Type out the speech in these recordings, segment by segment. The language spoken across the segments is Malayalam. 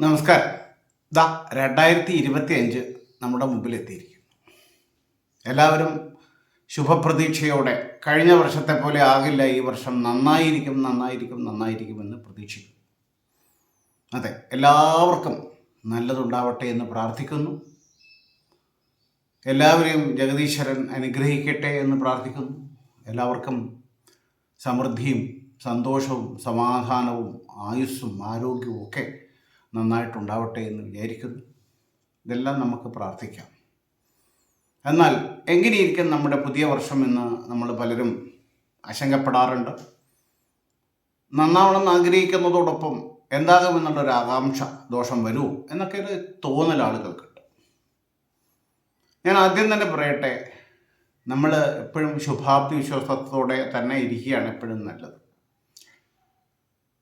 നമസ്കാരം. ദാ രണ്ടായിരത്തി ഇരുപത്തി അഞ്ച് നമ്മുടെ മുമ്പിൽ എത്തിയിരിക്കുന്നു എല്ലാവരും ശുഭപ്രതീക്ഷയോടെ കഴിഞ്ഞ വർഷത്തെ പോലെ ആകില്ല ഈ വർഷം നന്നായിരിക്കും നന്നായിരിക്കും നന്നായിരിക്കും എന്ന് പ്രതീക്ഷിക്കുന്നു. അതെ എല്ലാവർക്കും നല്ലതുണ്ടാവട്ടെ എന്ന് പ്രാർത്ഥിക്കുന്നു. എല്ലാവരെയും ജഗദീശ്വരൻ അനുഗ്രഹിക്കട്ടെ എന്ന് പ്രാർത്ഥിക്കുന്നു. എല്ലാവർക്കും സമൃദ്ധിയും സന്തോഷവും സമാധാനവും ആയുസ്സും ആരോഗ്യവും ഒക്കെ നന്നായിട്ടുണ്ടാവട്ടെ എന്ന് വിചാരിക്കുന്നു. ഇതെല്ലാം നമുക്ക് പ്രാർത്ഥിക്കാം. എന്നാൽ എങ്ങനെയിരിക്കും നമ്മുടെ പുതിയ വർഷം എന്ന് നമ്മൾ പലരും ആശങ്കപ്പെടാറുണ്ട്. നന്നാവണമെന്ന് ആഗ്രഹിക്കുന്നതോടൊപ്പം എന്താകുമെന്നുള്ളൊരു ആകാംക്ഷ ദോഷം വരൂ എന്നൊക്കെ ഒരു തോന്നൽ ആളുകൾക്കുണ്ട്. ഞാൻ ആദ്യം തന്നെ പറയട്ടെ നമ്മൾ എപ്പോഴും ശുഭാപ്തി വിശ്വാസത്തോടെ തന്നെ ഇരിക്കുകയാണ് എപ്പോഴും നല്ലത്.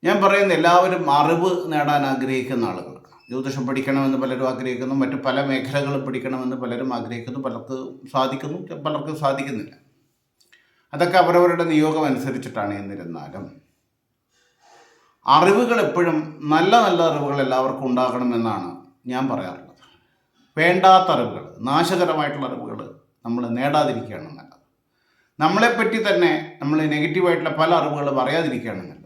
ഞാൻ പറയുന്ന എല്ലാവരും അറിവ് നേടാൻ ആഗ്രഹിക്കുന്ന ആളുകൾ ജ്യോതിഷം പഠിക്കണമെന്ന് പലരും ആഗ്രഹിക്കുന്നു മറ്റു പല മേഖലകളും പഠിക്കണമെന്ന് പലരും ആഗ്രഹിക്കുന്നു പലർക്ക് സാധിക്കുന്നു പലർക്കും സാധിക്കുന്നില്ല. അതൊക്കെ അവരവരുടെ നിയോഗം അനുസരിച്ചിട്ടാണ് എന്നിരുന്നാലും. അറിവുകൾ എപ്പോഴും നല്ല നല്ല അറിവുകൾ എല്ലാവർക്കും ഉണ്ടാകണമെന്നാണ് ഞാൻ പറയാറുള്ളത്. വേണ്ടാത്ത അറിവുകൾ നാശകരമായിട്ടുള്ള അറിവുകൾ നമ്മൾ നേടാതിരിക്കുകയാണ് നല്ലത്. നമ്മളെപ്പറ്റി തന്നെ നമ്മൾ നെഗറ്റീവായിട്ടുള്ള പല അറിവുകളും അറിയാതിരിക്കുകയാണ് നല്ലത്.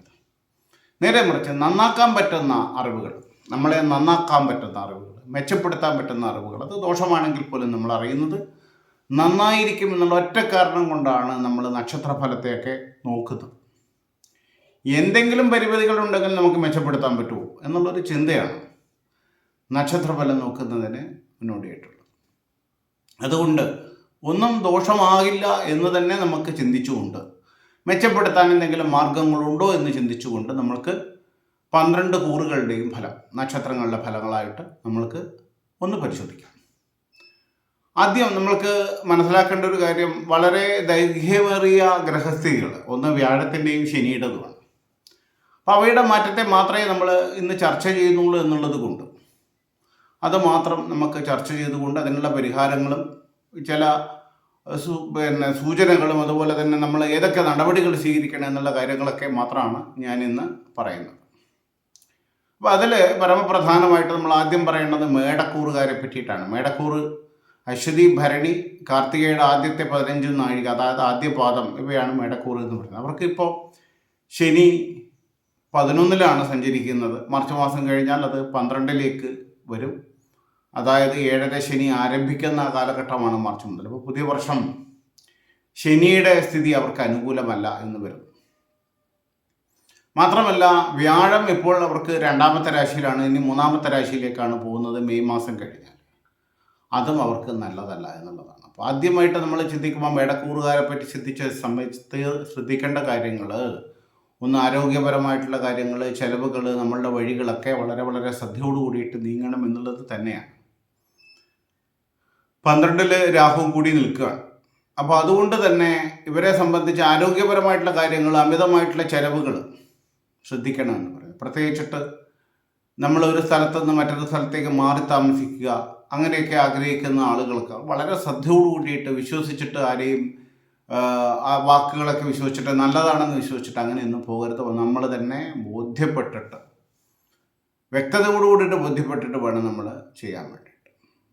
നേരെ മറിച്ച് നന്നാക്കാൻ പറ്റുന്ന അറിവുകൾ നമ്മളെ നന്നാക്കാൻ പറ്റുന്ന അറിവുകൾ മെച്ചപ്പെടുത്താൻ പറ്റുന്ന അറിവുകൾ അത് ദോഷമാണെങ്കിൽ പോലും നമ്മൾ അറിയുന്നത് നന്നായിരിക്കും എന്നുള്ള ഒറ്റ കാരണം കൊണ്ടാണ് നമ്മൾ നക്ഷത്രഫലത്തെയൊക്കെ നോക്കുന്നത്. എന്തെങ്കിലും പരിമിതികൾ ഉണ്ടെങ്കിൽ നമുക്ക് മെച്ചപ്പെടുത്താൻ പറ്റുമോ എന്നുള്ളൊരു ചിന്തയാണ് നക്ഷത്രഫലം നോക്കുന്നതിന് മുന്നോടിയായിട്ടുള്ളത്. അതുകൊണ്ട് ഒന്നും ദോഷമാകില്ല എന്ന് തന്നെ നമുക്ക് ചിന്തിച്ചുകൊണ്ട് മെച്ചപ്പെടുത്താൻ എന്തെങ്കിലും മാർഗങ്ങളുണ്ടോ എന്ന് ചിന്തിച്ചുകൊണ്ട് നമ്മൾക്ക് പന്ത്രണ്ട് കൂറുകളുടെയും ഫലം നക്ഷത്രങ്ങളുടെ ഫലങ്ങളായിട്ട് നമ്മൾക്ക് ഒന്ന് പരിശോധിക്കാം. ആദ്യം നമ്മൾക്ക് മനസ്സിലാക്കേണ്ട ഒരു കാര്യം വളരെ ദൈർഘ്യമേറിയ ഗ്രഹസ്ഥിതികൾ ഒന്ന് വ്യാഴത്തിന്റെയും ശനിയുടേതുമാണ്. അപ്പോൾ അവയുടെ മാറ്റത്തെ മാത്രമേ നമ്മൾ ഇന്ന് ചർച്ച ചെയ്യുന്നുള്ളൂ എന്നുള്ളത് കൊണ്ട്. അത് മാത്രം നമുക്ക് ചർച്ച ചെയ്തുകൊണ്ട് അതിനുള്ള പരിഹാരങ്ങളും ചില പിന്നെ സൂചനകളും അതുപോലെ തന്നെ നമ്മൾ ഏതൊക്കെ നടപടികൾ സ്വീകരിക്കണം എന്നുള്ള കാര്യങ്ങളൊക്കെ മാത്രമാണ് ഞാൻ ഇന്ന് പറയുന്നത്. അപ്പോൾ അതിൽ പരമപ്രധാനമായിട്ട് നമ്മൾ ആദ്യം പറയേണ്ടത് മേടക്കൂറുകാരെ പറ്റിയിട്ടാണ്. മേടക്കൂറ് അശ്വതി ഭരണി കാർത്തികയുടെ ആദ്യത്തെ പതിനഞ്ച് നാഴിക അതായത് ആദ്യ പാദം ഇവയാണ് മേടക്കൂറ് എന്ന് പറയുന്നത്. അവർക്കിപ്പോൾ ശനി പതിനൊന്നിലാണ് സഞ്ചരിക്കുന്നത്. മാർച്ച് മാസം കഴിഞ്ഞാൽ അത് പന്ത്രണ്ടിലേക്ക് വരും. അതായത് ഏഴര ശനി ആരംഭിക്കുന്ന കാലഘട്ടമാണ് മാർച്ച് മുതൽ. അപ്പോൾ പുതിയ വർഷം ശനിയുടെ സ്ഥിതി അവർക്ക് അനുകൂലമല്ല എന്ന് വരും മാത്രമല്ല വ്യാഴം ഇപ്പോൾ അവർക്ക് രണ്ടാമത്തെ രാശിയിലാണ്. ഇനി മൂന്നാമത്തെ രാശിയിലേക്കാണ് പോകുന്നത് മെയ് മാസം കഴിഞ്ഞാൽ. അതും അവർക്ക് നല്ലതല്ല എന്നുള്ളതാണ്. അപ്പോൾ ആദ്യമായിട്ട് നമ്മൾ ചിന്തിക്കുമ്പോൾ മേടക്കൂറുകാരെ പറ്റി ചിന്തിച്ച സമയത്ത് ശ്രദ്ധിക്കേണ്ട കാര്യങ്ങൾ ഒന്ന് ആരോഗ്യപരമായിട്ടുള്ള കാര്യങ്ങൾ ചിലവുകൾ നമ്മളുടെ വഴികളൊക്കെ വളരെ വളരെ ശ്രദ്ധയോടു കൂടിയിട്ട് നീങ്ങണം എന്നുള്ളത് തന്നെയാണ്. പന്ത്രണ്ടിൽ രാഹു കൂടി നിൽക്കുകയാണ്. അപ്പോൾ അതുകൊണ്ട് തന്നെ ഇവരെ സംബന്ധിച്ച് ആരോഗ്യപരമായിട്ടുള്ള കാര്യങ്ങൾ അമിതമായിട്ടുള്ള ചെലവുകൾ ശ്രദ്ധിക്കണമെന്ന് പറയും. പ്രത്യേകിച്ചിട്ട് നമ്മൾ ഒരു സ്ഥലത്തു നിന്ന് മറ്റൊരു സ്ഥലത്തേക്ക് മാറി താമസിക്കുക അങ്ങനെയൊക്കെ ആഗ്രഹിക്കുന്ന ആളുകൾക്ക് വളരെ ശ്രദ്ധയോട് കൂടിയിട്ട് വിശ്വസിച്ചിട്ട് ആരെയും ആ വാക്കുകളൊക്കെ വിശ്വസിച്ചിട്ട് നല്ലതാണെന്ന് വിശ്വസിച്ചിട്ട് അങ്ങനെയൊന്നും പോകരുത്. നമ്മൾ തന്നെ ബോധ്യപ്പെട്ടിട്ട് വ്യക്തതയോടുകൂടിയിട്ട് ബോധ്യപ്പെട്ടിട്ട് വേണം നമ്മൾ ചെയ്യാൻ വേണ്ടിയിട്ട്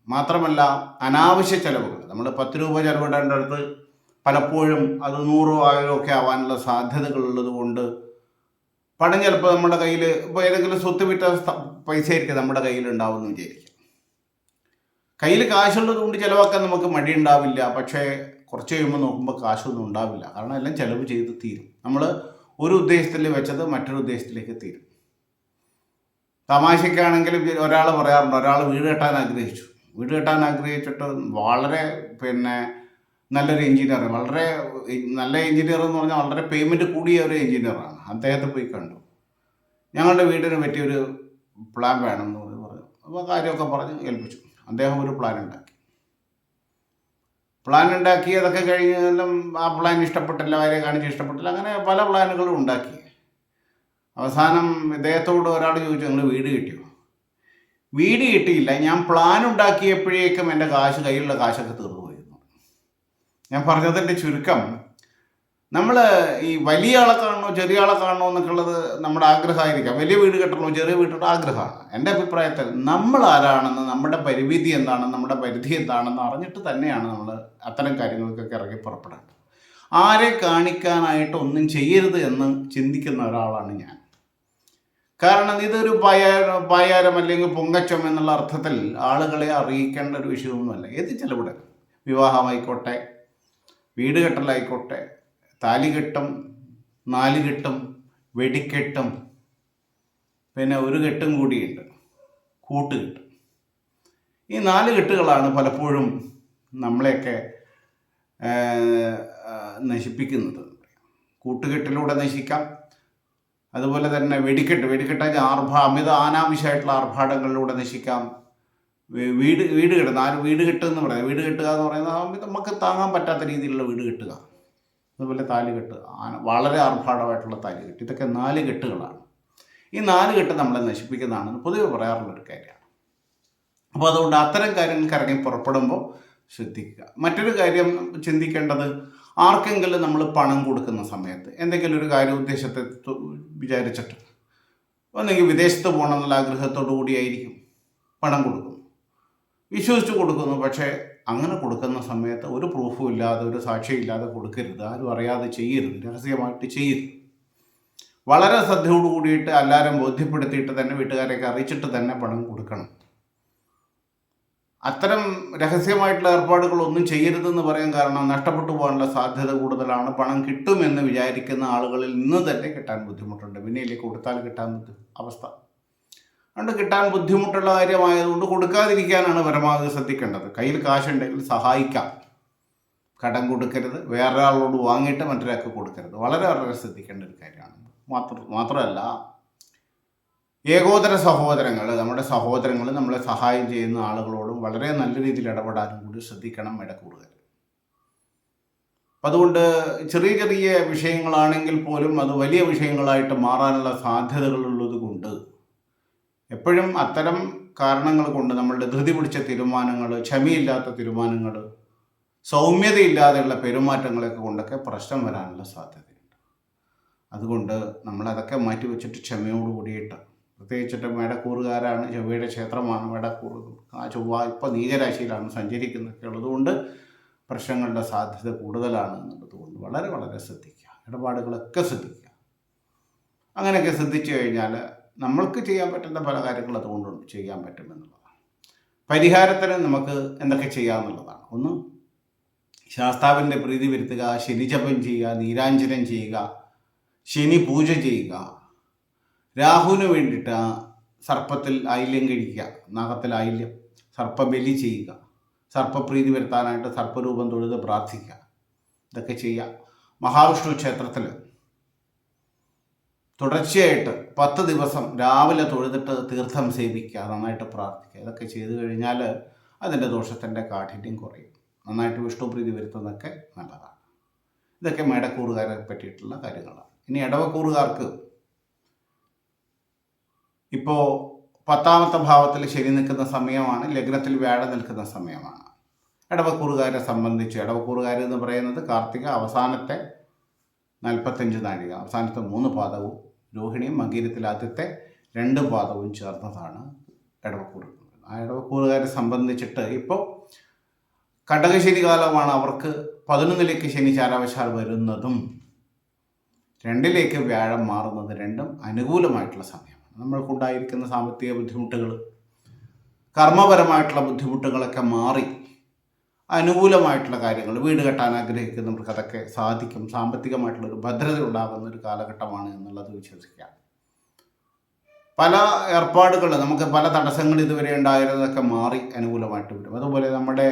മാത്രമല്ല അനാവശ്യ ചെലവുകൾ. നമ്മൾ പത്ത് രൂപ ചെലവിടേണ്ടടുത്ത് പലപ്പോഴും അത് നൂറോ ആയിരോ ഒക്കെ ആവാനുള്ള സാധ്യതകളുള്ളത് കൊണ്ട് പണം ചിലപ്പോൾ നമ്മുടെ കയ്യിൽ ഇപ്പോൾ ഏതെങ്കിലും സ്വത്ത് വിറ്റ പൈസ ആയിരിക്കും നമ്മുടെ കയ്യിൽ ഉണ്ടാവുമെന്ന് വിചാരിക്കും. കയ്യിൽ കാശുള്ളത് കൊണ്ട് ചിലവാക്കാൻ നമുക്ക് മടി ഉണ്ടാവില്ല. പക്ഷേ കുറച്ച് കഴിയുമ്പോൾ നോക്കുമ്പോൾ കാശൊന്നും ഉണ്ടാവില്ല. കാരണം എല്ലാം ചിലവ് ചെയ്ത് തീരും. നമ്മൾ ഒരു ഉദ്ദേശത്തിൽ വെച്ചത് മറ്റൊരു ഉദ്ദേശത്തിലേക്ക് തീരും. തമാശയ്ക്കാണെങ്കിൽ ഒരാൾ പറയാറുണ്ട് ഒരാൾ വീട് കെട്ടാൻ ആഗ്രഹിച്ചു. വീട് കെട്ടാൻ ആഗ്രഹിച്ചിട്ട് വളരെ പിന്നെ നല്ലൊരു എഞ്ചിനീയർ. വളരെ നല്ല എഞ്ചിനീയർ എന്ന് പറഞ്ഞാൽ വളരെ പേയ്മെന്റ് കൂടിയ ഒരു എഞ്ചിനീയറാണ്. അദ്ദേഹത്തെ പോയി കണ്ടു. ഞങ്ങളുടെ വീടിന് പറ്റിയൊരു പ്ലാൻ വേണമെന്ന് പറഞ്ഞു. അപ്പോൾ കാര്യമൊക്കെ പറഞ്ഞ് ഏൽപ്പിച്ചു. അദ്ദേഹം ഒരു പ്ലാൻ ഉണ്ടാക്കി. പ്ലാൻ ഉണ്ടാക്കി അതൊക്കെ കഴിഞ്ഞാലും ആ പ്ലാൻ ഇഷ്ടപ്പെട്ടില്ല അവരെ കാണിച്ച് ഇഷ്ടപ്പെട്ടില്ല അങ്ങനെ പല പ്ലാനുകളും ഉണ്ടാക്കി. അവസാനം ഇദ്ദേഹത്തോട് ഒരാൾ ചോദിച്ചു നിങ്ങൾ വീട് കിട്ടിയോ? വീട് കിട്ടിയില്ല. ഞാൻ പ്ലാൻ ഉണ്ടാക്കിയപ്പോഴേക്കും എന്റെ കാശ് കയ്യിലുള്ള കാശൊക്കെ തീർന്നു പോയിരുന്നു. ഞാൻ പറഞ്ഞതിന്റെ ചുരുക്കം നമ്മൾ ഈ വലിയ ആളെ കാണണോ ചെറിയ ആളെ കാണണോ എന്നൊക്കെയുള്ളത് നമ്മുടെ ആഗ്രഹമായിരിക്കാം. വലിയ വീട് കെട്ടണോ ചെറിയ വീട്ടിട്ട് ആഗ്രഹമാണ്. എന്റെ അഭിപ്രായത്തിൽ നമ്മൾ ആരാണെന്ന് നമ്മുടെ പരിമിതി എന്താണെന്ന് നമ്മുടെ പരിധി എന്താണെന്ന് അറിഞ്ഞിട്ട് തന്നെയാണ് നമ്മൾ അത്തരം കാര്യങ്ങൾക്കൊക്കെ ഇറങ്ങി പുറപ്പെടേണ്ടത്. ആരെ കാണിക്കാനായിട്ട് ഒന്നും ചെയ്യരുത് എന്ന് ചിന്തിക്കുന്ന ഒരാളാണ് ഞാൻ. കാരണം ഇതൊരു പയാര പയാരം അല്ലെങ്കിൽ പൊങ്കച്ചം എന്നുള്ള അർത്ഥത്തിൽ ആളുകളെ അറിയിക്കേണ്ട ഒരു വിഷയമൊന്നുമല്ല. ഏത് ചെലവിടെ? വിവാഹമായിക്കോട്ടെ വീട് കെട്ടലായിക്കോട്ടെ താലികെട്ടും നാലുകെട്ടും വെടിക്കെട്ടും പിന്നെ ഒരു കെട്ടും കൂടിയുണ്ട് കൂട്ടുകെട്ട് ഈ നാല് കെട്ടുകളാണ് പലപ്പോഴും നമ്മളെയൊക്കെ നശിപ്പിക്കുന്നത്. കൂട്ടുകെട്ടിലൂടെ നശിക്കാം അതുപോലെ തന്നെ വെടിക്കെട്ട് വെടിക്കെട്ട് ആർഭ അമിത അനാവശ്യമായിട്ടുള്ള ആർഭാടങ്ങളിലൂടെ നശിക്കാം. വീട് വീട് കെട്ടുന്ന നാല് വീട് കെട്ടുക എന്ന് പറയാം. വീട് കെട്ടുക എന്ന് പറയുന്നത് നമുക്ക് താങ്ങാൻ പറ്റാത്ത രീതിയിലുള്ള വീട് കെട്ടുക. അതുപോലെ താലി കെട്ട് വളരെ ആർഭാടമായിട്ടുള്ള താലി കെട്ട്. ഇതൊക്കെ നാല് കെട്ടുകളാണ്. ഈ നാല് കെട്ട് നമ്മളെ നശിപ്പിക്കുന്നതാണെന്ന് പൊതുവെ പറയാറുള്ളൊരു കാര്യമാണ്. അപ്പോൾ അതുകൊണ്ട് അത്തരം കാര്യങ്ങൾക്ക് ഇറങ്ങി പുറപ്പെടുമ്പോൾ ശ്രദ്ധിക്കുക. മറ്റൊരു കാര്യം ചിന്തിക്കേണ്ടത് ആർക്കെങ്കിലും നമ്മൾ പണം കൊടുക്കുന്ന സമയത്ത് എന്തെങ്കിലും ഒരു കാര്യ ഉദ്ദേശത്തെ വിചാരിച്ചിട്ട് ഒന്നെങ്കിൽ വിദേശത്ത് പോകണം എന്നുള്ള ആഗ്രഹത്തോടു കൂടിയായിരിക്കും പണം കൊടുക്കുന്നു. വിശ്വസിച്ച് കൊടുക്കുന്നു പക്ഷേ അങ്ങനെ കൊടുക്കുന്ന സമയത്ത് ഒരു പ്രൂഫും ഇല്ലാതെ ഒരു സാക്ഷിയില്ലാതെ കൊടുക്കരുത്. ആരും അറിയാതെ ചെയ്യരുത്. രഹസ്യമായിട്ട് ചെയ്യരുത്. വളരെ ശ്രദ്ധയോട് കൂടിയിട്ട് എല്ലാവരും ബോധ്യപ്പെടുത്തിയിട്ട് തന്നെ വീട്ടുകാരെയൊക്കെ അറിയിച്ചിട്ട് തന്നെ പണം കൊടുക്കണം. അത്തരം രഹസ്യമായിട്ടുള്ള ഏർപ്പാടുകൾ ഒന്നും ചെയ്യരുതെന്ന് പറയാൻ കാരണം നഷ്ടപ്പെട്ടു പോകാനുള്ള സാധ്യത കൂടുതലാണ്. പണം കിട്ടുമെന്ന് വിചാരിക്കുന്ന ആളുകളിൽ നിന്ന് തന്നെ കിട്ടാൻ ബുദ്ധിമുട്ടുണ്ട്. പിന്നെ ഇല്ലേ കൊടുത്താൽ കിട്ടാൻ അവസ്ഥ. അതുകൊണ്ട് കിട്ടാൻ ബുദ്ധിമുട്ടുള്ള കാര്യമായതുകൊണ്ട് കൊടുക്കാതിരിക്കാനാണ് പരമാവധി ശ്രദ്ധിക്കേണ്ടത്. കയ്യിൽ കാശുണ്ടെങ്കിൽ സഹായിക്കാം. കടം കൊടുക്കരുത്. വേറൊരാളോട് വാങ്ങിയിട്ട് മറ്റൊരാൾക്ക് കൊടുക്കരുത്. വളരെ വളരെ ശ്രദ്ധിക്കേണ്ട ഒരു കാര്യമാണ്. മാത്രം മാത്രമല്ല ഏകോദര സഹോദരങ്ങൾ നമ്മുടെ സഹോദരങ്ങൾ നമ്മളെ സഹായം ചെയ്യുന്ന ആളുകളോടും വളരെ നല്ല രീതിയിൽ ഇടപെടാനും കൂടി ശ്രദ്ധിക്കണം ഇടക്കൂടുതൽ അതുകൊണ്ട് ചെറിയ ചെറിയ വിഷയങ്ങളാണെങ്കിൽ പോലും അത് വലിയ വിഷയങ്ങളായിട്ട് മാറാനുള്ള സാധ്യതകളുള്ളത് കൊണ്ട് എപ്പോഴും അത്തരം കാരണങ്ങൾ കൊണ്ട് നമ്മളുടെ ധൃതി പിടിച്ച തീരുമാനങ്ങൾ ക്ഷമയില്ലാത്ത തീരുമാനങ്ങൾ സൗമ്യതയില്ലാതെയുള്ള പെരുമാറ്റങ്ങളൊക്കെ കൊണ്ടൊക്കെ പ്രശ്നം വരാനുള്ള സാധ്യതയുണ്ട്. അതുകൊണ്ട് നമ്മളതൊക്കെ മാറ്റി വെച്ചിട്ട് ക്ഷമയോട് കൂടിയിട്ട് പ്രത്യേകിച്ചിട്ട് മേടക്കൂറുകാരാണ് ചൊവ്വയുടെ ക്ഷേത്രമാണ് മേടക്കൂർ ആ ചൊവ്വ ഇപ്പോൾ നീചരാശിയിലാണ് സഞ്ചരിക്കുന്നതൊക്കെ ഉള്ളതുകൊണ്ട് പ്രശ്നങ്ങളുടെ സാധ്യത കൂടുതലാണ് എന്നുള്ളതുകൊണ്ട് വളരെ വളരെ ശ്രദ്ധിക്കുക. ഇടപാടുകളൊക്കെ ശ്രദ്ധിക്കുക. അങ്ങനെയൊക്കെ ശ്രദ്ധിച്ചു കഴിഞ്ഞാൽ നമ്മൾക്ക് ചെയ്യാൻ പറ്റുന്ന പല കാര്യങ്ങൾ അതുകൊണ്ടുണ്ട് ചെയ്യാൻ പറ്റുമെന്നുള്ളതാണ് പരിഹാരത്തിന് നമുക്ക് എന്തൊക്കെ ചെയ്യാമെന്നുള്ളതാണ് ഒന്ന് ശാസ്താവിന്റെ പ്രീതി വരുത്തുക ശനിജപം ചെയ്യുക നീരാഞ്ജനം ചെയ്യുക ശനി പൂജ ചെയ്യുക രാഹുവിന് വേണ്ടിയിട്ട് ആ സർപ്പത്തിൽ ആയില്യം കഴിക്കുക. നാഗത്തിൽ ആയില്യം സർപ്പബലി ചെയ്യുക. സർപ്പപ്രീതി വരുത്താനായിട്ട് സർപ്പരൂപം തൊഴുത് പ്രാർത്ഥിക്കുക. ഇതൊക്കെ ചെയ്യുക. മഹാവിഷ്ണു ക്ഷേത്രത്തിൽ തുടർച്ചയായിട്ട് പത്ത് ദിവസം രാവിലെ തൊഴുതിട്ട് തീർത്ഥം സേവിക്കുക. നന്നായിട്ട് പ്രാർത്ഥിക്കുക. ഇതൊക്കെ ചെയ്തു കഴിഞ്ഞാൽ അതിന്റെ ദോഷത്തിന്റെ കാഠിന്യം കുറയും. നന്നായിട്ട് വിഷ്ണുപ്രീതി വരുത്തുന്നതൊക്കെ നല്ലതാണ്. ഇതൊക്കെ മേടക്കൂറുകാരെ പറ്റിയിട്ടുള്ള കാര്യങ്ങളാണ്. ഇനി ഇടവക്കൂറുകാർക്ക് ഇപ്പോൾ പത്താമത്തെ ഭാവത്തിൽ ശരി നിൽക്കുന്ന സമയമാണ് ലഗ്നത്തിൽ വ്യാഴം നിൽക്കുന്ന സമയമാണ്. ഇടവക്കൂറുകാരെ സംബന്ധിച്ച് ഇടവക്കൂറുകാർ എന്ന് പറയുന്നത് കാർത്തിക അവസാനത്തെ നാൽപ്പത്തഞ്ച് നാഴിക അവസാനത്തെ മൂന്ന് പാദവും രോഹിണിയും മകീരത്തിൽ ആദ്യത്തെ രണ്ട് പാദവും ചേർന്നതാണ് ഇടവക്കൂറ് ആ ഇടവക്കൂറുകാരെ സംബന്ധിച്ചിട്ട് ഇപ്പോൾ കടകശനി കാലമാണ് അവർക്ക് പതിനൊന്നിലേക്ക് ശനി ചാരാവശാൽ വരുന്നതും രണ്ടിലേക്ക് വ്യാഴം മാറുന്നത് രണ്ടും അനുകൂലമായിട്ടുള്ള സമയമാണ്. നമ്മൾക്കുണ്ടായിരിക്കുന്ന സാമ്പത്തിക ബുദ്ധിമുട്ടുകൾ കർമ്മപരമായിട്ടുള്ള ബുദ്ധിമുട്ടുകളൊക്കെ മാറി അനുകൂലമായിട്ടുള്ള കാര്യങ്ങൾ വീട് കെട്ടാൻ ആഗ്രഹിക്കുന്നവർക്ക് അതൊക്കെ സാധിക്കും സാമ്പത്തികമായിട്ടുള്ള ഒരു ഭദ്രത ഉണ്ടാകുന്ന ഒരു കാലഘട്ടമാണ് എന്നുള്ളത് വിശ്വസിക്കാം പല ഏർപ്പാടുകൾ നമുക്ക് പല തടസ്സങ്ങൾ ഇതുവരെ ഉണ്ടായിരുന്നതൊക്കെ മാറി അനുകൂലമായിട്ട് വരും. അതുപോലെ നമ്മുടെ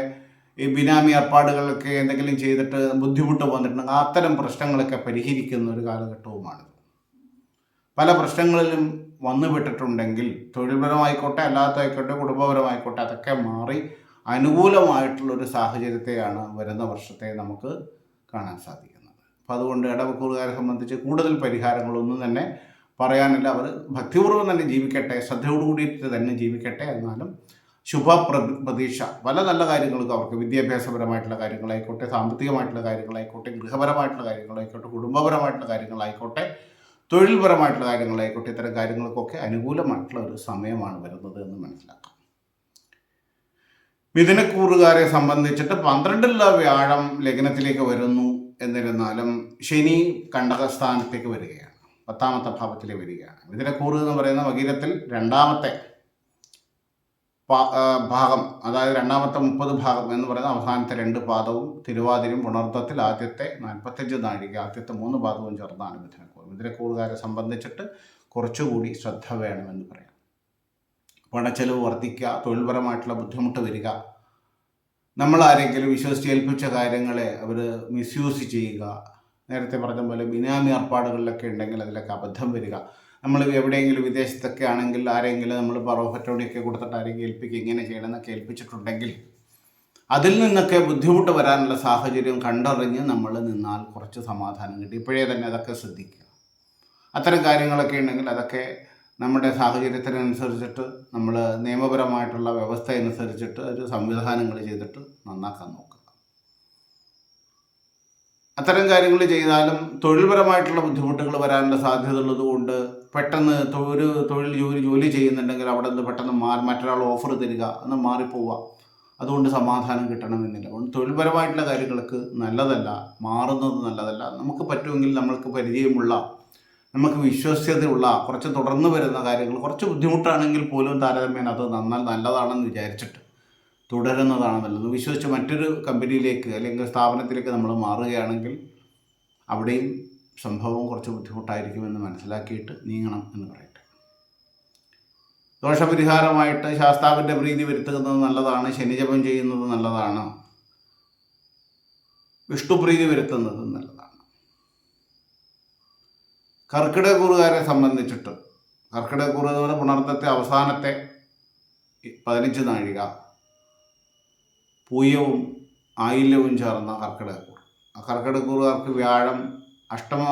ഈ ബിനാമി ഏർപ്പാടുകളൊക്കെ എന്തെങ്കിലും ചെയ്തിട്ട് ബുദ്ധിമുട്ട് വന്നിട്ടുണ്ടെങ്കിൽ അത്തരം പ്രശ്നങ്ങളൊക്കെ പരിഹരിക്കുന്ന ഒരു കാലഘട്ടവുമാണിത്. പല പ്രശ്നങ്ങളിലും വന്നുപെട്ടിട്ടുണ്ടെങ്കിൽ തൊഴിൽപരമായിക്കോട്ടെ അല്ലാത്തതായിക്കോട്ടെ കുടുംബപരമായിക്കോട്ടെ അതൊക്കെ മാറി അനുകൂലമായിട്ടുള്ളൊരു സാഹചര്യത്തെയാണ് വരുന്ന വർഷത്തെ നമുക്ക് കാണാൻ സാധിക്കുന്നത്. അപ്പം അതുകൊണ്ട് ഇടവക്കൂറുകാരെ സംബന്ധിച്ച് കൂടുതൽ പരിഹാരങ്ങളൊന്നും തന്നെ പറയാനില്ല. അവർ ഭക്തിപൂർവം തന്നെ ജീവിക്കട്ടെ ശ്രദ്ധയോടുകൂടിയിട്ട് തന്നെ ജീവിക്കട്ടെ എന്നാലും ശുഭ പ്ര- പ്രതീക്ഷ പല നല്ല കാര്യങ്ങൾക്കും അവർക്ക് വിദ്യാഭ്യാസപരമായിട്ടുള്ള കാര്യങ്ങളായിക്കോട്ടെ സാമ്പത്തികമായിട്ടുള്ള കാര്യങ്ങളായിക്കോട്ടെ ഗൃഹപരമായിട്ടുള്ള കാര്യങ്ങളായിക്കോട്ടെ കുടുംബപരമായിട്ടുള്ള കാര്യങ്ങളായിക്കോട്ടെ തൊഴിൽപരമായിട്ടുള്ള കാര്യങ്ങളായിക്കോട്ടെ ഇത്തരം കാര്യങ്ങൾക്കൊക്കെ അനുകൂലമായിട്ടുള്ള ഒരു സമയമാണ് വരുന്നത് എന്ന് മനസ്സിലാക്കാം. മിഥുനക്കൂറുകാരെ സംബന്ധിച്ചിട്ട് പന്ത്രണ്ടിലുള്ള വ്യാഴം ലഗ്നത്തിലേക്ക് വരുന്നു എന്നിരുന്നാലും ശനി കണ്ടകസ്ഥാനത്തേക്ക് വരികയാണ്. പത്താമത്തെ ഭാവത്തിൽ വരികയാണ്. മിഥുനക്കൂറ് എന്ന് പറയുന്ന വകീരത്തിൽ രണ്ടാമത്തെ ഭാഗം അതായത് രണ്ടാമത്തെ മുപ്പത് ഭാഗം എന്ന് പറയുന്ന അവസാനത്തെ രണ്ട് പാദവും തിരുവാതിരും പുണർത്തത്തിൽ ആദ്യത്തെ നാൽപ്പത്തഞ്ച് നാഴിക ആദ്യത്തെ മൂന്ന് പാദവും ചേർന്നാണ് മിഥുനക്കൂർ മിഥുനക്കൂറുകാരെ സംബന്ധിച്ചിട്ട് കുറച്ചുകൂടി ശ്രദ്ധ വേണമെന്ന് പറയാം. പണച്ചെലവ് വർദ്ധിക്കുക തൊഴിൽപരമായിട്ടുള്ള ബുദ്ധിമുട്ട് വരിക നമ്മൾ ആരെങ്കിലും വിശ്വസിച്ച് ഏൽപ്പിച്ച കാര്യങ്ങളെ അവർ മിസ്യൂസ് ചെയ്യുക നേരത്തെ പറഞ്ഞ പോലെ ബിനാമി ഏർപ്പാടുകളിലൊക്കെ ഉണ്ടെങ്കിൽ അതിലൊക്കെ അബദ്ധം വരിക. നമ്മൾ എവിടെയെങ്കിലും വിദേശത്തൊക്കെ ആണെങ്കിൽ ആരെങ്കിലും നമ്മൾ പറോഫറ്റോടിയൊക്കെ കൊടുത്തിട്ട് ആരെങ്കിലും ഏൽപ്പിക്കുക ഇങ്ങനെ ചെയ്യണമെന്നൊക്കെ ഏൽപ്പിച്ചിട്ടുണ്ടെങ്കിൽ അതിൽ നിന്നൊക്കെ ബുദ്ധിമുട്ട് വരാനുള്ള സാഹചര്യം കണ്ടറിഞ്ഞ് നമ്മൾ നിന്നാൽ കുറച്ച് സമാധാനം കിട്ടി. ഇപ്പോഴേ തന്നെ അതൊക്കെ ശ്രദ്ധിക്കുക. അത്തരം കാര്യങ്ങളൊക്കെ ഉണ്ടെങ്കിൽ അതൊക്കെ നമ്മുടെ സാഹചര്യത്തിനനുസരിച്ചിട്ട് നമ്മൾ നിയമപരമായിട്ടുള്ള വ്യവസ്ഥ അനുസരിച്ചിട്ട് ഒരു സംവിധാനങ്ങൾ ചെയ്തിട്ട് നന്നാക്കാൻ നോക്കുക. അത്തരം കാര്യങ്ങൾ ചെയ്താലും തൊഴിൽപരമായിട്ടുള്ള ബുദ്ധിമുട്ടുകൾ വരാനുള്ള സാധ്യത ഉള്ളതുകൊണ്ട് പെട്ടെന്ന് ഒരു തൊഴിൽ ജോലി ജോലി ചെയ്യുന്നുണ്ടെങ്കിൽ അവിടെ നിന്ന് പെട്ടെന്ന് മാറി മറ്റൊരാൾ ഓഫർ തരിക എന്ന് മാറിപ്പോവുക. അതുകൊണ്ട് സമാധാനം കിട്ടണമെന്നില്ല. അതുകൊണ്ട് തൊഴിൽപരമായിട്ടുള്ള കാര്യങ്ങൾക്ക് നല്ലതല്ല മാറുന്നത് നല്ലതല്ല. നമുക്ക് പറ്റുമെങ്കിൽ നമ്മൾക്ക് പരിചയമുള്ള നമുക്ക് വിശ്വസ്യതയുള്ള കുറച്ച് തുടർന്ന് വരുന്ന കാര്യങ്ങൾ കുറച്ച് ബുദ്ധിമുട്ടാണെങ്കിൽ പോലും താരതമ്യേന അത് നന്നാൽ നല്ലതാണെന്ന് വിചാരിച്ചിട്ട് തുടരുന്നതാണ് നല്ലത്. വിശ്വസിച്ച് മറ്റൊരു കമ്പനിയിലേക്ക് അല്ലെങ്കിൽ സ്ഥാപനത്തിലേക്ക് നമ്മൾ മാറുകയാണെങ്കിൽ അവിടെയും സംഭവം കുറച്ച് ബുദ്ധിമുട്ടായിരിക്കുമെന്ന് മനസ്സിലാക്കിയിട്ട് നീങ്ങണം എന്ന് പറയട്ടെ. ദോഷപരിഹാരമായിട്ട് ശാസ്താവിന്റെ പ്രീതി വരുത്തുന്നത് നല്ലതാണ് ശനിജപം ചെയ്യുന്നത് നല്ലതാണ്. വിഷ്ണുപ്രീതി വരുത്തുന്നത് നല്ലതാണ്. കർക്കിടകൂറുകാരെ സംബന്ധിച്ചിട്ട് കർക്കിടകൂറ് എന്ന് പറഞ്ഞാൽ അവസാനത്തെ പതിനഞ്ച് നാഴിക പൂയവും ആയില്യവും ചേർന്ന കർക്കിടകൂർ ആ കർക്കിടകൂറുകാർക്ക് വ്യാഴം അഷ്ടമ